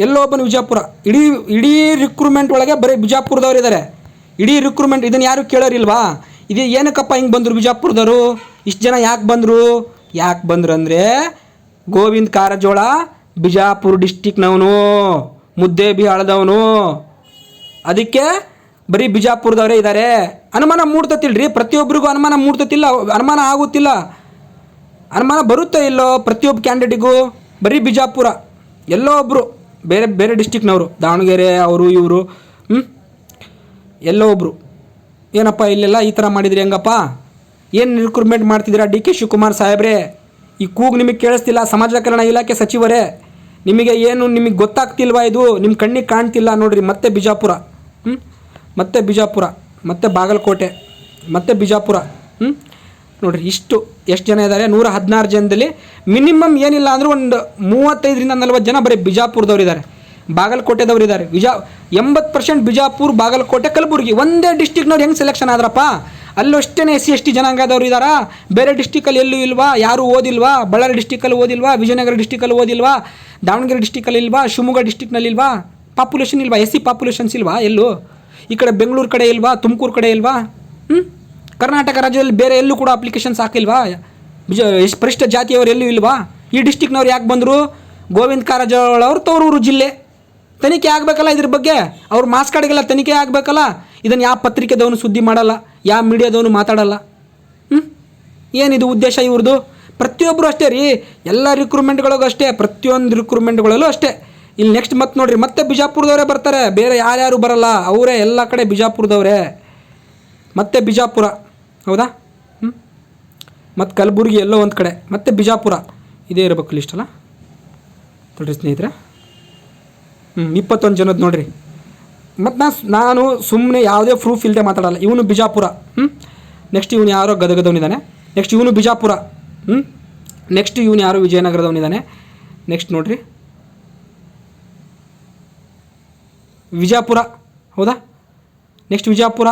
ಎಲ್ಲೋ ಒಬ್ಬನು ವಿಜಯಪುರ. ಇಡೀ ಇಡೀ ರಿಕ್ರೂಟ್ಮೆಂಟ್ ಒಳಗೆ ಬರೀ ಬಿಜಾಪುರದವ್ರು ಇದ್ದಾರೆ ಇಡೀ ರಿಕ್ರೂಟ್ಮೆಂಟ್ ಇದನ್ನು ಯಾರು ಕೇಳೋರಿಲ್ವಾ? ಇದು ಏನಕ್ಕಪ್ಪ ಹಿಂಗೆ ಬಂದರು ಬಿಜಾಪುರದವರು? ಇಷ್ಟು ಜನ ಯಾಕೆ ಬಂದರು? ಯಾಕೆ ಬಂದರು ಅಂದರೆ ಗೋವಿಂದ್ ಕಾರಜೋಳ ಬಿಜಾಪುರ ಡಿಸ್ಟಿಕ್ನವನು ಮುದ್ದೆ ಬಿಹಾಳದವನು ಅದಕ್ಕೆ ಬರೀ ಬಿಜಾಪುರದವರೇ ಇದ್ದಾರೆ ಅನುಮಾನ ಮೂಡ್ತತಿಲ್ರಿ? ಪ್ರತಿಯೊಬ್ಬರಿಗೂ ಅನುಮಾನ ಮೂಡ್ತತಿಲ್ಲ, ಅನುಮಾನ ಆಗುತ್ತಿಲ್ಲ. ಅನುಮಾನ ಬರುತ್ತೋ ಇಲ್ಲೋ ಪ್ರತಿಯೊಬ್ಬ ಕ್ಯಾಂಡಿಡೇಟಿಗೂ? ಬರೀ ಬಿಜಾಪುರ. ಎಲ್ಲೋ ಒಬ್ಬರು ಬೇರೆ ಬೇರೆ ಡಿಸ್ಟಿಕ್ನವರು, ದಾವಣಗೆರೆ, ಅವರು, ಇವರು ಹ್ಞೂ ಎಲ್ಲೋ ಒಬ್ಬರು ಏನಪ್ಪ ಇಲ್ಲೆಲ್ಲ ಈ ಥರ ಮಾಡಿದ್ರಿ ಹೆಂಗಪ್ಪ? ಏನು ರಿಕ್ರೂಟ್ಮೆಂಟ್ ಮಾಡ್ತಿದ್ದೀರಾ ಡಿ ಕೆ ಶಿವಕುಮಾರ್ ಸಾಹೇಬ್ರೆ? ಈ ಕೂಗು ನಿಮಗೆ ಕೇಳಿಸ್ತಿಲ್ಲ, ಸಮಾಜ ಕಲ್ಯಾಣ ಇಲಾಖೆ ಸಚಿವರೇ. ನಿಮಗೆ ಏನು ನಿಮಗೆ ಗೊತ್ತಾಗ್ತಿಲ್ವಾ ಇದು? ನಿಮ್ಮ ಕಣ್ಣಿಗೆ ಕಾಣ್ತಿಲ್ಲ ನೋಡ್ರಿ, ಮತ್ತೆ ಬಿಜಾಪುರ. ಹ್ಞೂ ಮತ್ತೆ ಬಿಜಾಪುರ, ಮತ್ತೆ ಬಾಗಲಕೋಟೆ, ಮತ್ತೆ ಬಿಜಾಪುರ. ಹ್ಞೂ ನೋಡ್ರಿ, ಇಷ್ಟು, ಎಷ್ಟು ಜನ ಇದ್ದಾರೆ ನೂರ ಹದಿನಾರು ಜನದಲ್ಲಿ ಮಿನಿಮಮ್ ಏನಿಲ್ಲ ಅಂದರೂ ಒಂದು ಮೂವತ್ತೈದರಿಂದ ನಲ್ವತ್ತು ಜನ ಬರೀ ಬಿಜಾಪುರದವ್ರು ಇದ್ದಾರೆ ಬಾಗಲಕೋಟೆದವ್ರು ಇದ್ದಾರೆ ಬಿಜಾ, ಎಂಬತ್ತು ಪರ್ಸೆಂಟ್ ಬಿಜಾಪುರ, ಬಾಗಲಕೋಟೆ, ಕಲಬುರಗಿ. ಒಂದೇ ಡಿಸ್ಟಿಕ್ನವ್ರು ಹೆಂಗೆ ಸೆಲೆಕ್ಷನ್ ಆದ್ರಪ್ಪ? ಅಲ್ಲೂ ಅಷ್ಟೇ ಎಸ್ ಸಿ, ಎಸ್ ಟಿ ಜನಾಂಗದವ್ರು ಇದ್ದಾರಾ ಬೇರೆ ಡಿಸ್ಟಿಕಲ್ಲಿ ಎಲ್ಲೂ ಇಲ್ವಾ? ಯಾರೂ ಓದಿಲ್ವಾ? ಬಳ್ಳಾರಿ ಡಿಸ್ಟಿಕಲ್ಲಿ ಓದಿಲ್ವಾ? ವಿಜಯನಗರ ಡಿಸ್ಟಿಕಲ್ಲಿ ಓದಿಲ್ವಾ? ದಾವಣಗೆರೆ ಡಿಸ್ಟಿಕಲ್ಲಿ ಇಲ್ವಾ? ಶಿವಮೊಗ್ಗ ಡಿಸ್ಟಿಕ್ನಲ್ಲಿ ಇಲ್ವಾ? ಪಾಪ್ಯುಲೇಷನ್ ಇಲ್ವಾ? ಎಸ್ ಸಿ ಪಾಪ್ಯುಲೇಷನ್ಸ್ ಇಲ್ವಾ? ಎಲ್ಲೂ? ಈ ಕಡೆ ಬೆಂಗಳೂರು ಕಡೆ ಇಲ್ವಾ? ತುಮಕೂರು ಕಡೆ ಇಲ್ವಾ? ಹ್ಞೂ ಕರ್ನಾಟಕ ರಾಜ್ಯದಲ್ಲಿ ಬೇರೆ ಎಲ್ಲೂ ಕೂಡ ಅಪ್ಲಿಕೇಶನ್ಸ್ ಹಾಕಿಲ್ವಾ? ಪರಿಷ್ಠ ಜಾತಿಯವರು ಎಲ್ಲೂ ಇಲ್ವಾ? ಈ ಡಿಸ್ಟಿಕ್ನವ್ರು ಯಾಕೆ ಬಂದರು? ಗೋವಿಂದ ಕಾರಜೋಳ ಅವರು ತವರೂರು ಜಿಲ್ಲೆ. ತನಿಖೆ ಆಗಬೇಕಲ್ಲ ಇದ್ರ ಬಗ್ಗೆ? ಅವ್ರ ಮಾಸ್ಕಾಡಿಗೆಲ್ಲ ತನಿಖೆ ಆಗಬೇಕಲ್ಲ? ಇದನ್ನು ಯಾವ ಪತ್ರಿಕೆದವನು ಸುದ್ದಿ ಮಾಡಲ್ಲ? ಯಾವ ಮೀಡಿಯಾದವನು ಮಾತಾಡಲ್ಲ? ಹ್ಞೂ ಏನಿದು ಉದ್ದೇಶ ಇವ್ರದ್ದು ಪ್ರತಿಯೊಬ್ಬರು ಅಷ್ಟೇ ರೀ. ಎಲ್ಲ ರಿಕ್ರೂಟ್ಮೆಂಟ್ಗಳಿಗೂ ಅಷ್ಟೇ, ಪ್ರತಿಯೊಂದು ರಿಕ್ರೂಟ್ಮೆಂಟ್ಗಳಲ್ಲೂ ಅಷ್ಟೇ. ಇಲ್ಲಿ ನೆಕ್ಸ್ಟ್ ಮತ್ತೆ ನೋಡಿರಿ, ಮತ್ತೆ ಬಿಜಾಪುರದವರೇ ಬರ್ತಾರೆ. ಬೇರೆ ಯಾರ್ಯಾರು ಬರಲ್ಲ, ಅವರೇ ಎಲ್ಲ ಕಡೆ ಬಿಜಾಪುರದವರೇ. ಮತ್ತೆ ಬಿಜಾಪುರ, ಹೌದಾ? ಹ್ಞೂ ಮತ್ತು ಕಲಬುರಗಿ ಎಲ್ಲೋ ಒಂದು ಕಡೆ, ಮತ್ತೆ ಬಿಜಾಪುರ. ಇದೇ ಇರಬೇಕು ಲಿಸ್ಟಲ್ಲ ನೋಡಿರಿ ಸ್ನೇಹಿತರೆ. ಹ್ಞೂ ಇಪ್ಪತ್ತೊಂದು ಜನದ ನೋಡ್ರಿ. ಮತ್ತು ನಾ ನಾನು ಸುಮ್ಮನೆ ಯಾವುದೇ ಪ್ರೂಫ್ ಇಲ್ಲದೆ ಮಾತಾಡಲ್ಲ. ಇವನು ಬಿಜಾಪುರ. ಹ್ಞೂ ನೆಕ್ಸ್ಟ್ ಇವನು ಯಾರೋ ಗದಗದವನಿದ್ದಾನೆ. ನೆಕ್ಸ್ಟ್ ಇವನು ಬಿಜಾಪುರ. ಹ್ಞೂ ನೆಕ್ಸ್ಟ್ ಇವನು ಯಾರೋ ವಿಜಯನಗರದವನಿದ್ದಾನೆ. ನೆಕ್ಸ್ಟ್ ನೋಡ್ರಿ. ವಿಜಾಪುರ. ಹೌದಾ? ನೆಕ್ಸ್ಟ್ ವಿಜಾಪುರ.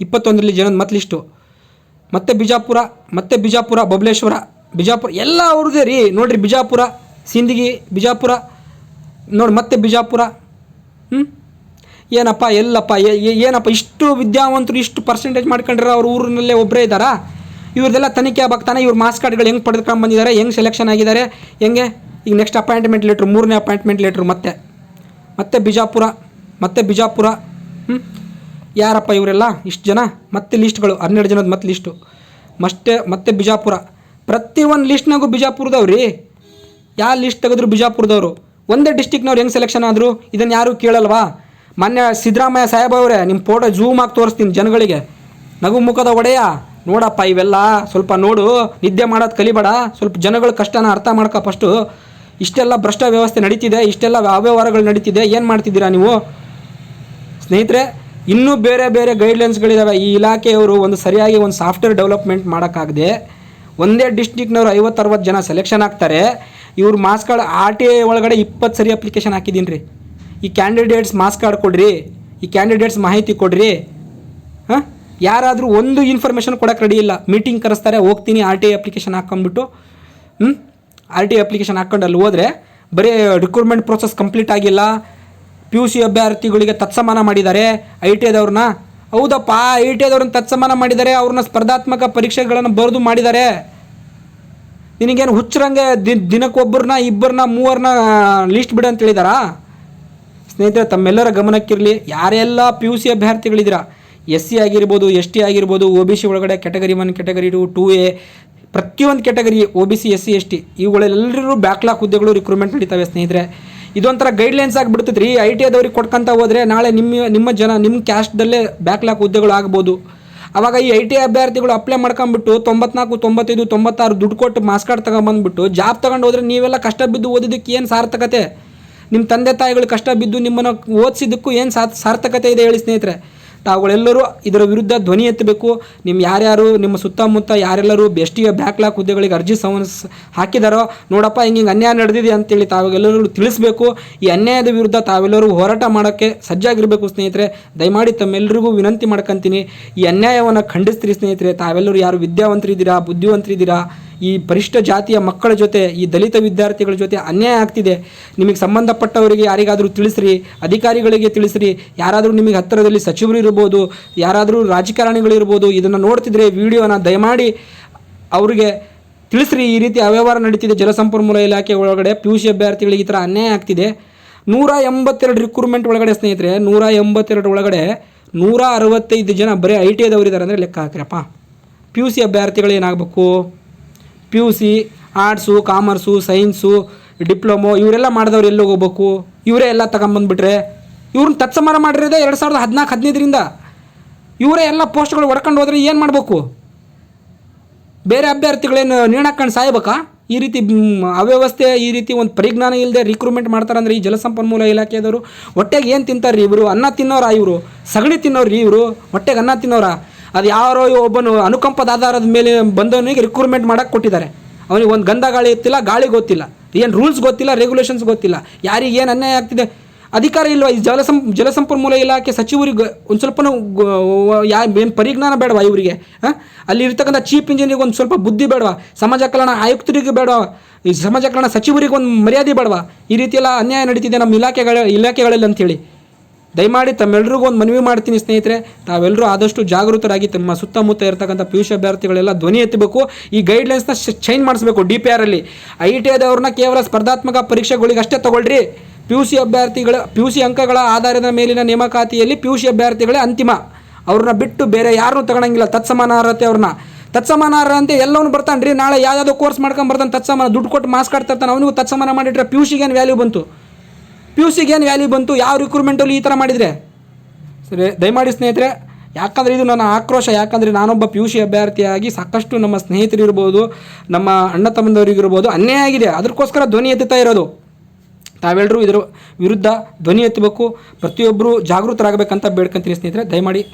ಇಪ್ಪತ್ತೊಂದರಲ್ಲಿ ಜನದ ಮತ್ತೆ ಲಿಸ್ಟು ಮತ್ತೆ ಬಿಜಾಪುರ ಮತ್ತೆ ಬಿಜಾಪುರ, ಬಬಲೇಶ್ವರ, ಬಿಜಾಪುರ, ಎಲ್ಲ ಅವ್ರದ್ದೇ ರೀ. ನೋಡ್ರಿ ಬಿಜಾಪುರ, ಸಿಂದಗಿ, ಬಿಜಾಪುರ, ನೋಡಿ ಮತ್ತೆ ಬಿಜಾಪುರ. ಹ್ಞೂ ಏನಪ್ಪ, ಎಲ್ಲಪ್ಪ ಏನಪ್ಪ, ಇಷ್ಟು ವಿದ್ಯಾವಂತರು ಇಷ್ಟು ಪರ್ಸೆಂಟೇಜ್ ಮಾಡ್ಕೊಂಡಿರೋ ಅವ್ರ ಊರಿನಲ್ಲೇ ಒಬ್ಬರೇ ಇದ್ದಾರಾ? ಇವ್ರದೆಲ್ಲ ತನಿಖೆ ಆಗ್ತಾನೆ ಇವ್ರ ಮಾರ್ಕ್ಸ್ ಕಾರ್ಡ್ಗಳು ಹೆಂಗೆ ಪಡೆದುಕೊಂಡು ಬಂದಿದ್ದಾರೆ, ಹೆಂಗೆ ಸೆಲೆಕ್ಷನ್ ಆಗಿದ್ದಾರೆ, ಹೆಂಗೆ? ಈಗ ನೆಕ್ಸ್ಟ್ ಅಪಾಯಿಂಟ್ಮೆಂಟ್ ಲೆಟ್ರ್ ಮೂರನೇ ಅಪಾಯಿಂಟ್ಮೆಂಟ್ ಲೆಟ್ರ್ ಮತ್ತೆ. ಮತ್ತೆ ಬಿಜಾಪುರ ಮತ್ತೆ ಬಿಜಾಪುರ ಹ್ಞೂ ಯಾರಪ್ಪ ಇವರೆಲ್ಲ? ಇಷ್ಟು ಜನ? ಮತ್ತೆ ಲಿಸ್ಟ್ಗಳು ಹನ್ನೆರಡು ಜನದ ಮತ್ತೆ ಲಿಸ್ಟು ಮತ್ತೆ ಮತ್ತೆ ಬಿಜಾಪುರ. ಒಂದು ಲಿಸ್ಟ್ನಾಗೂ ಬಿಜಾಪುರದವ್ರಿ. ಯಾವ ಲಿಸ್ಟ್ ತೆಗೆದ್ರು ಬಿಜಾಪುರದವರು? ಒಂದೇ ಡಿಸ್ಟಿಕ್ನವ್ರು ಹೆಂಗೆ ಸೆಲೆಕ್ಷನ್ ಆದರು? ಇದನ್ನು ಯಾರೂ ಕೇಳಲ್ವಾ? ಮೊನ್ನೆ ಸಿದ್ದರಾಮಯ್ಯ ಸಾಹೇಬ್ ಅವರೇ ನಿಮ್ಮ ಫೋಟೋ ಜೂಮ್ ಆಗಿ ತೋರಿಸ್ತೀನಿ ಜನಗಳಿಗೆ. ನಗು ಮುಖದ ಒಡೆಯ. ನೋಡಪ್ಪ, ಇವೆಲ್ಲ ಸ್ವಲ್ಪ ನೋಡು. ನಿದ್ದೆ ಮಾಡೋದು ಕಲಿಬೇಡ. ಸ್ವಲ್ಪ ಜನಗಳ ಕಷ್ಟನ ಅರ್ಥ ಮಾಡ್ಕೊ ಫಸ್ಟು ಇಷ್ಟೆಲ್ಲ ಭ್ರಷ್ಟ ವ್ಯವಸ್ಥೆ ನಡೀತಿದೆ, ಇಷ್ಟೆಲ್ಲ ಅವ್ಯವಹಾರಗಳು ನಡೀತಿದೆ. ಏನು ಮಾಡ್ತಿದ್ದೀರಾ ನೀವು? ಸ್ನೇಹಿತರೆ, ಇನ್ನೂ ಬೇರೆ ಬೇರೆ ಗೈಡ್ಲೈನ್ಸ್ಗಳಿದ್ದಾವೆ ಈ ಇಲಾಖೆಯವರು ಒಂದು ಸರಿಯಾಗಿ ಒಂದು ಸಾಫ್ಟ್ವೇರ್ ಡೆವಲಪ್ಮೆಂಟ್ ಮಾಡೋಕ್ಕಾಗದೆ ಒಂದೇ ಡಿಸ್ಟಿಕ್ನವರು ಐವತ್ತು ಅರವತ್ತು ಜನ ಸೆಲೆಕ್ಷನ್ ಆಗ್ತಾರೆ. ಇವ್ರ ಮಾಸ್ಕ್ಗಳು ಆರ್ ಟಿ ಐ ಒಳಗಡೆ ಇಪ್ಪತ್ತು ಸರಿ ಅಪ್ಲಿಕೇಶನ್ ಹಾಕಿದ್ದೀನಿ ರೀ ಈ ಕ್ಯಾಂಡಿಡೇಟ್ಸ್ ಮಾಸ್ ಕಾರ್ಡ್ ಕೊಡ್ರಿ ಈ ಕ್ಯಾಂಡಿಡೇಟ್ಸ್ ಮಾಹಿತಿ ಕೊಡ್ರಿ, ಹಾಂ? ಯಾರಾದರೂ ಒಂದು ಇನ್ಫಾರ್ಮೇಷನ್ ಕೊಡೋಕೆ ರೆಡಿ ಇಲ್ಲ ಮೀಟಿಂಗ್ ಕರೆಸ್ತಾರೆ, ಹೋಗ್ತೀನಿ ಆರ್ ಟಿ ಐ ಅಪ್ಲಿಕೇಶನ್ ಹಾಕ್ಕೊಂಡ್ಬಿಟ್ಟು ಹ್ಞೂ ಆರ್ ಟಿ ಐ ಅಪ್ಲಿಕೇಶನ್ ಹಾಕ್ಕೊಂಡು ಅಲ್ಲಿ ಹೋದರೆ ಬರೀ ರಿಕ್ರೂಟ್ಮೆಂಟ್ ಪ್ರೋಸೆಸ್ ಕಂಪ್ಲೀಟ್ ಆಗಿಲ್ಲ ಪಿ ಯು ಸಿ ಅಭ್ಯರ್ಥಿಗಳಿಗೆ ತತ್ಸಮಾನ ಮಾಡಿದ್ದಾರೆ ಐ ಟಿ ಐದವ್ರನ್ನ ಹೌದಪ್ಪ ಐ ಟಿ ಐದವ್ರನ್ನ ತತ್ಸಮಾನ ಮಾಡಿದ್ದಾರೆ, ಅವ್ರನ್ನ ಸ್ಪರ್ಧಾತ್ಮಕ ಪರೀಕ್ಷೆಗಳನ್ನು ಬರೆದು ಮಾಡಿದ್ದಾರೆ. ನಿನಗೇನು ಹುಚ್ಚರಂಗೆ ದಿನ ದಿನಕ್ಕೊಬ್ಬರನ್ನ, ಇಬ್ಬರನ್ನ, ಮೂವರನ್ನ ಲೀಸ್ಟ್ ಬಿಡು ಅಂತ ಹೇಳಿದಾರಾ ಸ್ನೇಹಿತರೆ, ತಮ್ಮೆಲ್ಲರ ಗಮನಕ್ಕಿರಲಿ, ಯಾರೆಲ್ಲ ಪಿ ಯು ಸಿ ಅಭ್ಯರ್ಥಿಗಳಿದ್ದೀರಾ ಎಸ್ ಸಿ ಆಗಿರ್ಬೋದು ಎಸ್ ಟಿ ಆಗಿರ್ಬೋದು ಒ ಬಿ ಸಿ ಒಳಗಡೆ category one category two two A ಪ್ರತಿಯೊಂದು category O B C S C S T ಇವುಗಳೆಲ್ಲರೂ backlog ಹುದ್ದೆಗಳು ರಿಕ್ರೂಟ್ಮೆಂಟ್ ನಡೀತವೆ ಸ್ನೇಹಿತರೆ. ಇದೊಂಥರ ಗೈಡ್ಲೈನ್ಸ್ ಆಗಿಬಿಡ್ತೈತೆ ರೀ ಐ ಟಿ ಆದವ್ರಿಗೆ ಕೊಟ್ಕೊಂತ ಹೋದರೆ ನಾಳೆ ನಿಮ್ಮ ನಿಮ್ಮ ಜನ, ನಿಮ್ಮ ಕ್ಯಾಸ್ಟ್ದಲ್ಲೇ ಬ್ಯಾಕ್ಲಾಕ್ ಹುದ್ದೆಗಳು ಆಗ್ಬೋದು. ಅವಾಗ ಈ ಐ ಟಿ ಅಭ್ಯರ್ಥಿಗಳು ಅಪ್ಲೈ ಮಾಡ್ಕೊಂಬಿಟ್ಟು ತೊಂಬತ್ನಾಲ್ಕು, ತೊಂಬತ್ತೈದು, ತೊಂಬತ್ತಾರು ದುಡ್ಡು ಕೊಟ್ಟು ಮಾಸ್ ಕಾರ್ಡ್ ತಗೊಂಬಂದ್ಬಿಟ್ಟು ಜಾಬ್ ತಗೊಂಡು ಹೋದ್ರೆ ನೀವೆಲ್ಲ ಕಷ್ಟ ಬಿದ್ದು ಓದಿದ್ದಕ್ಕೆ ಏನು ಸಾರ್ಥಕತೆ? ನಿಮ್ಮ ತಂದೆ ತಾಯಿಗಳು ಕಷ್ಟ ಬಿದ್ದು ನಿಮ್ಮನ್ನು ಓದಿಸಿದ್ದಕ್ಕೂ ಏನು ಸಾರ್ಥಕತೆ ಇದೆ ಹೇಳಿ ಸ್ನೇಹಿತರೆ. ತಾವುಗಳೆಲ್ಲರೂ ಇದರ ವಿರುದ್ಧ ಧ್ವನಿ ಎತ್ತಬೇಕು. ನಿಮ್ಮ ಯಾರ್ಯಾರು, ನಿಮ್ಮ ಸುತ್ತಮುತ್ತ ಯಾರೆಲ್ಲರೂ ಬೆಸ್ಟಿಗೆ ಬ್ಯಾಕ್ಲಾಕ್ ಹುದ್ದೆಗಳಿಗೆ ಅರ್ಜಿ ಸಮನ್ಸ್ ಹಾಕಿದಾರೋ ನೋಡಪ್ಪ, ಹಿಂಗೆ ಹಿಂಗೆ ಅನ್ಯಾಯ ನಡೆದಿದೆ ಅಂತೇಳಿ ತಾವೆಲ್ಲರೂ ತಿಳಿಸ್ಬೇಕು. ಈ ಅನ್ಯಾಯದ ವಿರುದ್ಧ ತಾವೆಲ್ಲರೂ ಹೋರಾಟ ಮಾಡೋಕ್ಕೆ ಸಜ್ಜಾಗಿರಬೇಕು ಸ್ನೇಹಿತರೆ. ದಯಮಾಡಿ ತಮ್ಮೆಲ್ಲರಿಗೂ ವಿನಂತಿ ಮಾಡ್ಕೊತೀನಿ. ಈ ಅನ್ಯಾಯವನ್ನು ಖಂಡಿಸ್ತೀರಿ ಸ್ನೇಹಿತರೆ. ತಾವೆಲ್ಲರೂ ಯಾರು ವಿದ್ಯಾವಂತರಿದ್ದೀರಾ, ಬುದ್ಧಿವಂತರಿದ್ದೀರಾ ಈ ಪರಿಷ್ಠ ಜಾತಿಯ ಮಕ್ಕಳ ಜೊತೆ, ಈ ದಲಿತ ವಿದ್ಯಾರ್ಥಿಗಳ ಜೊತೆ ಅನ್ಯಾಯ ಆಗ್ತಿದೆ. ನಿಮಗೆ ಸಂಬಂಧಪಟ್ಟವರಿಗೆ ಯಾರಿಗಾದರೂ ತಿಳಿಸ್ರಿ, ಅಧಿಕಾರಿಗಳಿಗೆ ತಿಳಿಸ್ರಿ. ಯಾರಾದರೂ ನಿಮಗೆ ಹತ್ತಿರದಲ್ಲಿ ಸಚಿವರು ಇರ್ಬೋದು, ಯಾರಾದರೂ ರಾಜಕಾರಣಿಗಳಿರ್ಬೋದು ಇದನ್ನು ನೋಡ್ತಿದ್ರೆ ವಿಡಿಯೋನ ದಯಮಾಡಿ ಅವರಿಗೆ ತಿಳಿಸ್ರಿ. ಈ ರೀತಿ ಅವ್ಯವಹಾರ ನಡೀತಿದೆ. ಜಲಸಂಪನ್ಮೂಲ ಇಲಾಖೆ ಒಳಗಡೆ ಪಿ ಯು ಸಿ ಅಭ್ಯರ್ಥಿಗಳಿಗೆ ಈ ಥರ ಅನ್ಯಾಯ ಆಗ್ತಿದೆ. ನೂರ ಎಂಬತ್ತೆರಡು ರಿಕ್ರೂಟ್ಮೆಂಟ್ ಒಳಗಡೆ ಸ್ನೇಹಿತರೆ, ನೂರ ಎಂಬತ್ತೆರಡು ಒಳಗಡೆ ನೂರ ಅರವತ್ತೈದು ಜನ ಬರೀ ಐ ಟಿ ಐದವರಿದ್ದಾರೆ ಅಂದರೆ ಲೆಕ್ಕ ಹಾಕ್ರಪ್ಪ ಪಿ ಯು ಸಿ ಅಭ್ಯರ್ಥಿಗಳು ಏನಾಗಬೇಕು P U C arts commerce science diploma ಇವರೆಲ್ಲ ಮಾಡಿದವ್ರು ಎಲ್ಲಿ ಹೋಗ್ಬೇಕು? ಇವರೇ ಎಲ್ಲ ತಗೊಂಬಂದ್ಬಿಟ್ರೆ ಇವ್ರನ್ನ ತತ್ಸಮಾನ ಮಾಡಿರೋದೇ ಎರಡು ಸಾವಿರದ ಹದಿನಾಲ್ಕು, ಹದಿನೈದರಿಂದ. ಇವರೇ ಎಲ್ಲ ಪೋಸ್ಟ್ಗಳು ಹೊಡ್ಕೊಂಡು ಹೋದರೆ ಏನು ಮಾಡಬೇಕು? ಬೇರೆ ಅಭ್ಯರ್ಥಿಗಳೇನು ನೇಣಾಕೊಂಡು ಸಾಯ್ಬೇಕಾ? ಈ ರೀತಿ ಅವ್ಯವಸ್ಥೆ, ಈ ರೀತಿ ಒಂದು ಪರಿಜ್ಞಾನ ಇಲ್ಲದೆ ರಿಕ್ರೂಟ್ಮೆಂಟ್ ಮಾಡ್ತಾರಂದ್ರೆ ಈ ಜಲಸಂಪನ್ಮೂಲ ಇಲಾಖೆದವರು, ಹೊಟ್ಟೆಗೆ ಏನು ತಿಂತಾರೆ ರೀ ಇವರು? ಅನ್ನ ತಿನ್ನೋರಾ ಇವರು? ಸಗಣಿ ತಿನ್ನೋರು ಇವರು? ಹೊಟ್ಟೆಗೆ ಅನ್ನ ತಿನ್ನೋರಾ? ಅದು ಯಾರೋ ಒಬ್ಬನು ಅನುಕಂಪದ ಆಧಾರದ ಮೇಲೆ ಬಂದವನಿಗೆ ರಿಕ್ರೂಟ್ಮೆಂಟ್ ಮಾಡಕ್ಕೆ ಕೊಟ್ಟಿದ್ದಾರೆ. ಅವನಿಗೆ ಒಂದು ಗಂಧ ಗಾಳಿ ಇತ್ತಿಲ್ಲ, ಗಾಳಿ ಗೊತ್ತಿಲ್ಲ. ಏನು ರೂಲ್ಸ್ ಗೊತ್ತಿಲ್ಲ ರೆಗ್ಯುಲೇಷನ್ಸ್ ಗೊತ್ತಿಲ್ಲ. ಯಾರಿಗೆ ಏನು ಅನ್ಯಾಯ ಆಗ್ತಿದೆ? ಅಧಿಕಾರ ಇಲ್ವಾ? ಈ ಜಲಸಂ ಜಲಸಂಪನ್ಮೂಲ ಇಲಾಖೆ ಸಚಿವರಿಗೆ ಒಂದು ಸ್ವಲ್ಪ ಯಾ, ಏನು ಪರಿಜ್ಞಾನ ಬೇಡವಾ ಇವರಿಗೆ? ಹಾಂ? ಅಲ್ಲಿ ಇರ್ತಕ್ಕಂಥ ಚೀಫ್ ಇಂಜಿನಿಯರ್ಗೆ ಒಂದು ಸ್ವಲ್ಪ ಬುದ್ಧಿ ಬೇಡವಾ? ಸಮಾಜ ಕಲ್ಯಾಣ ಆಯುಕ್ತರಿಗೆ ಬೇಡವಾ? ಈ ಸಮಾಜ ಕಲ್ಯಾಣ ಸಚಿವರಿಗೆ ಒಂದು ಮರ್ಯಾದೆ ಬೇಡವಾ? ಈ ರೀತಿಯೆಲ್ಲ ಅನ್ಯಾಯ ನಡೀತಿದೆ ನಮ್ಮ ಇಲಾಖೆಗಳ, ಇಲಾಖೆಗಳಲ್ಲಿ ಅಂತೇಳಿ. ದಯಮಾಡಿ ತಮ್ಮೆಲ್ಲರಿಗೂ ಒಂದು ಮನವಿ ಮಾಡ್ತೀನಿ ಸ್ನೇಹಿತರೆ ತಾವೆಲ್ಲರೂ ಆದಷ್ಟು ಜಾಗೃತರಾಗಿ ತಮ್ಮ ಸುತ್ತಮುತ್ತ ಇರತಕ್ಕಂಥ ಪಿ ಯು ಸಿ ಅಭ್ಯರ್ಥಿಗಳೆಲ್ಲ ಧ್ವನಿ ಎತ್ತಬೇಕು, ಈ ಗೈಡ್ಲೈನ್ಸ್ನ ಚೇಂಜ್ ಮಾಡಿಸ್ಬೇಕು ಡಿ ಪಿ ಆರಲ್ಲಿ ಐ ಟಿ ಐದವ್ರನ್ನ ಕೇವಲ ಸ್ಪರ್ಧಾತ್ಮಕ ಪರೀಕ್ಷೆಗಳಿಗೆ ಅಷ್ಟೇ ತಗೊಳ್ರಿ. ಪಿ ಯು ಸಿ ಅಭ್ಯರ್ಥಿಗಳ, ಪಿ ಯು ಸಿ ಅಂಕಗಳ ಆಧಾರದ ಮೇಲಿನ ನೇಮಕಾತಿಯಲ್ಲಿ ಪಿ ಯು ಸಿ ಅಭ್ಯರ್ಥಿಗಳೇ ಅಂತಿಮ. ಅವ್ರನ್ನ ಬಿಟ್ಟು ಬೇರೆ ಯಾರನ್ನೂ ತಗೊಳಂಗಿಲ್ಲ, ತತ್ಸಮಾನಾರ್ಹತೆ ಅವ್ರನ್ನ. ತತ್ಸಮಾನಾರ್ಹತೆ ಎಲ್ಲವನ್ನೂ ಎಲ್ಲವನು ಬರ್ತಾನೆ ರೀ ನಾಳೆ ಯಾವುದಾದ್ರು ಕೋರ್ಸ್ ಮಾಡ್ಕೊಂಡು ಬರ್ತಾನೆ ತತ್ಸಮಾನ ದುಡ್ಡು ಕೊಟ್ಟು ಮಾಸ್ಕ್ ಆಡ್ತಿರ್ತಾನೆ ಅವನಿಗೂ ತತ್ಸಮಾನ ಮಾಡಿಟ್ರೆ ಪಿ ಯು ಸಿಗೇನು ವ್ಯಾಲ್ಯೂ ಬಂತು? ಪಿ ಯು ಸಿಗೆ ಏನು ವ್ಯಾಲ್ಯೂ ಬಂತು? ಯಾವ ರಿಕ್ರೂಟ್ಮೆಂಟಲ್ಲಿ ಈ ಥರ ಮಾಡಿದರೆ? ಸರಿ, ದಯಮಾಡಿ ಸ್ನೇಹಿತರೆ, ಯಾಕಂದರೆ ಇದು ನನ್ನ ಆಕ್ರೋಶ, ಯಾಕಂದರೆ ನಾನೊಬ್ಬ ಪಿ ಯು ಸಿ ಅಭ್ಯರ್ಥಿಯಾಗಿ ಸಾಕಷ್ಟು ನಮ್ಮ ಸ್ನೇಹಿತರಿರ್ಬೋದು ನಮ್ಮ ಅಣ್ಣ ತಮ್ಮಂದವರಿಗಿರ್ಬೋದು ಅನ್ಯಾಯ ಆಗಿದೆ. ಅದಕ್ಕೋಸ್ಕರ ಧ್ವನಿ ಎತ್ತುತ್ತಾ ಇರೋದು. ತಾವೆಲ್ಲರೂ ಇದರ ವಿರುದ್ಧ ಧ್ವನಿ ಎತ್ತಬೇಕು. ಪ್ರತಿಯೊಬ್ಬರು ಜಾಗೃತರಾಗಬೇಕಂತ ಬೇಡ್ಕೊಂತೀನಿ ಸ್ನೇಹಿತರೆ. ದಯಮಾಡಿ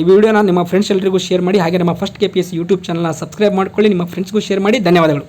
ಈ ವಿಡಿಯೋನ ನಿಮ್ಮ ಫ್ರೆಂಡ್ಸ್ ಎಲ್ಲರಿಗೂ ಶೇರ್ ಮಾಡಿ, ಹಾಗೆ ನಮ್ಮ first K P S YouTube ಚಾನಲ್ನ ಸಬ್ಸ್ಕ್ರೈಬ್ ಮಾಡ್ಕೊಳ್ಳಿ, ನಿಮ್ಮ ಫ್ರೆಂಡ್ಸ್ಗೂ ಶೇರ್ ಮಾಡಿ. ಧನ್ಯವಾದಗಳು.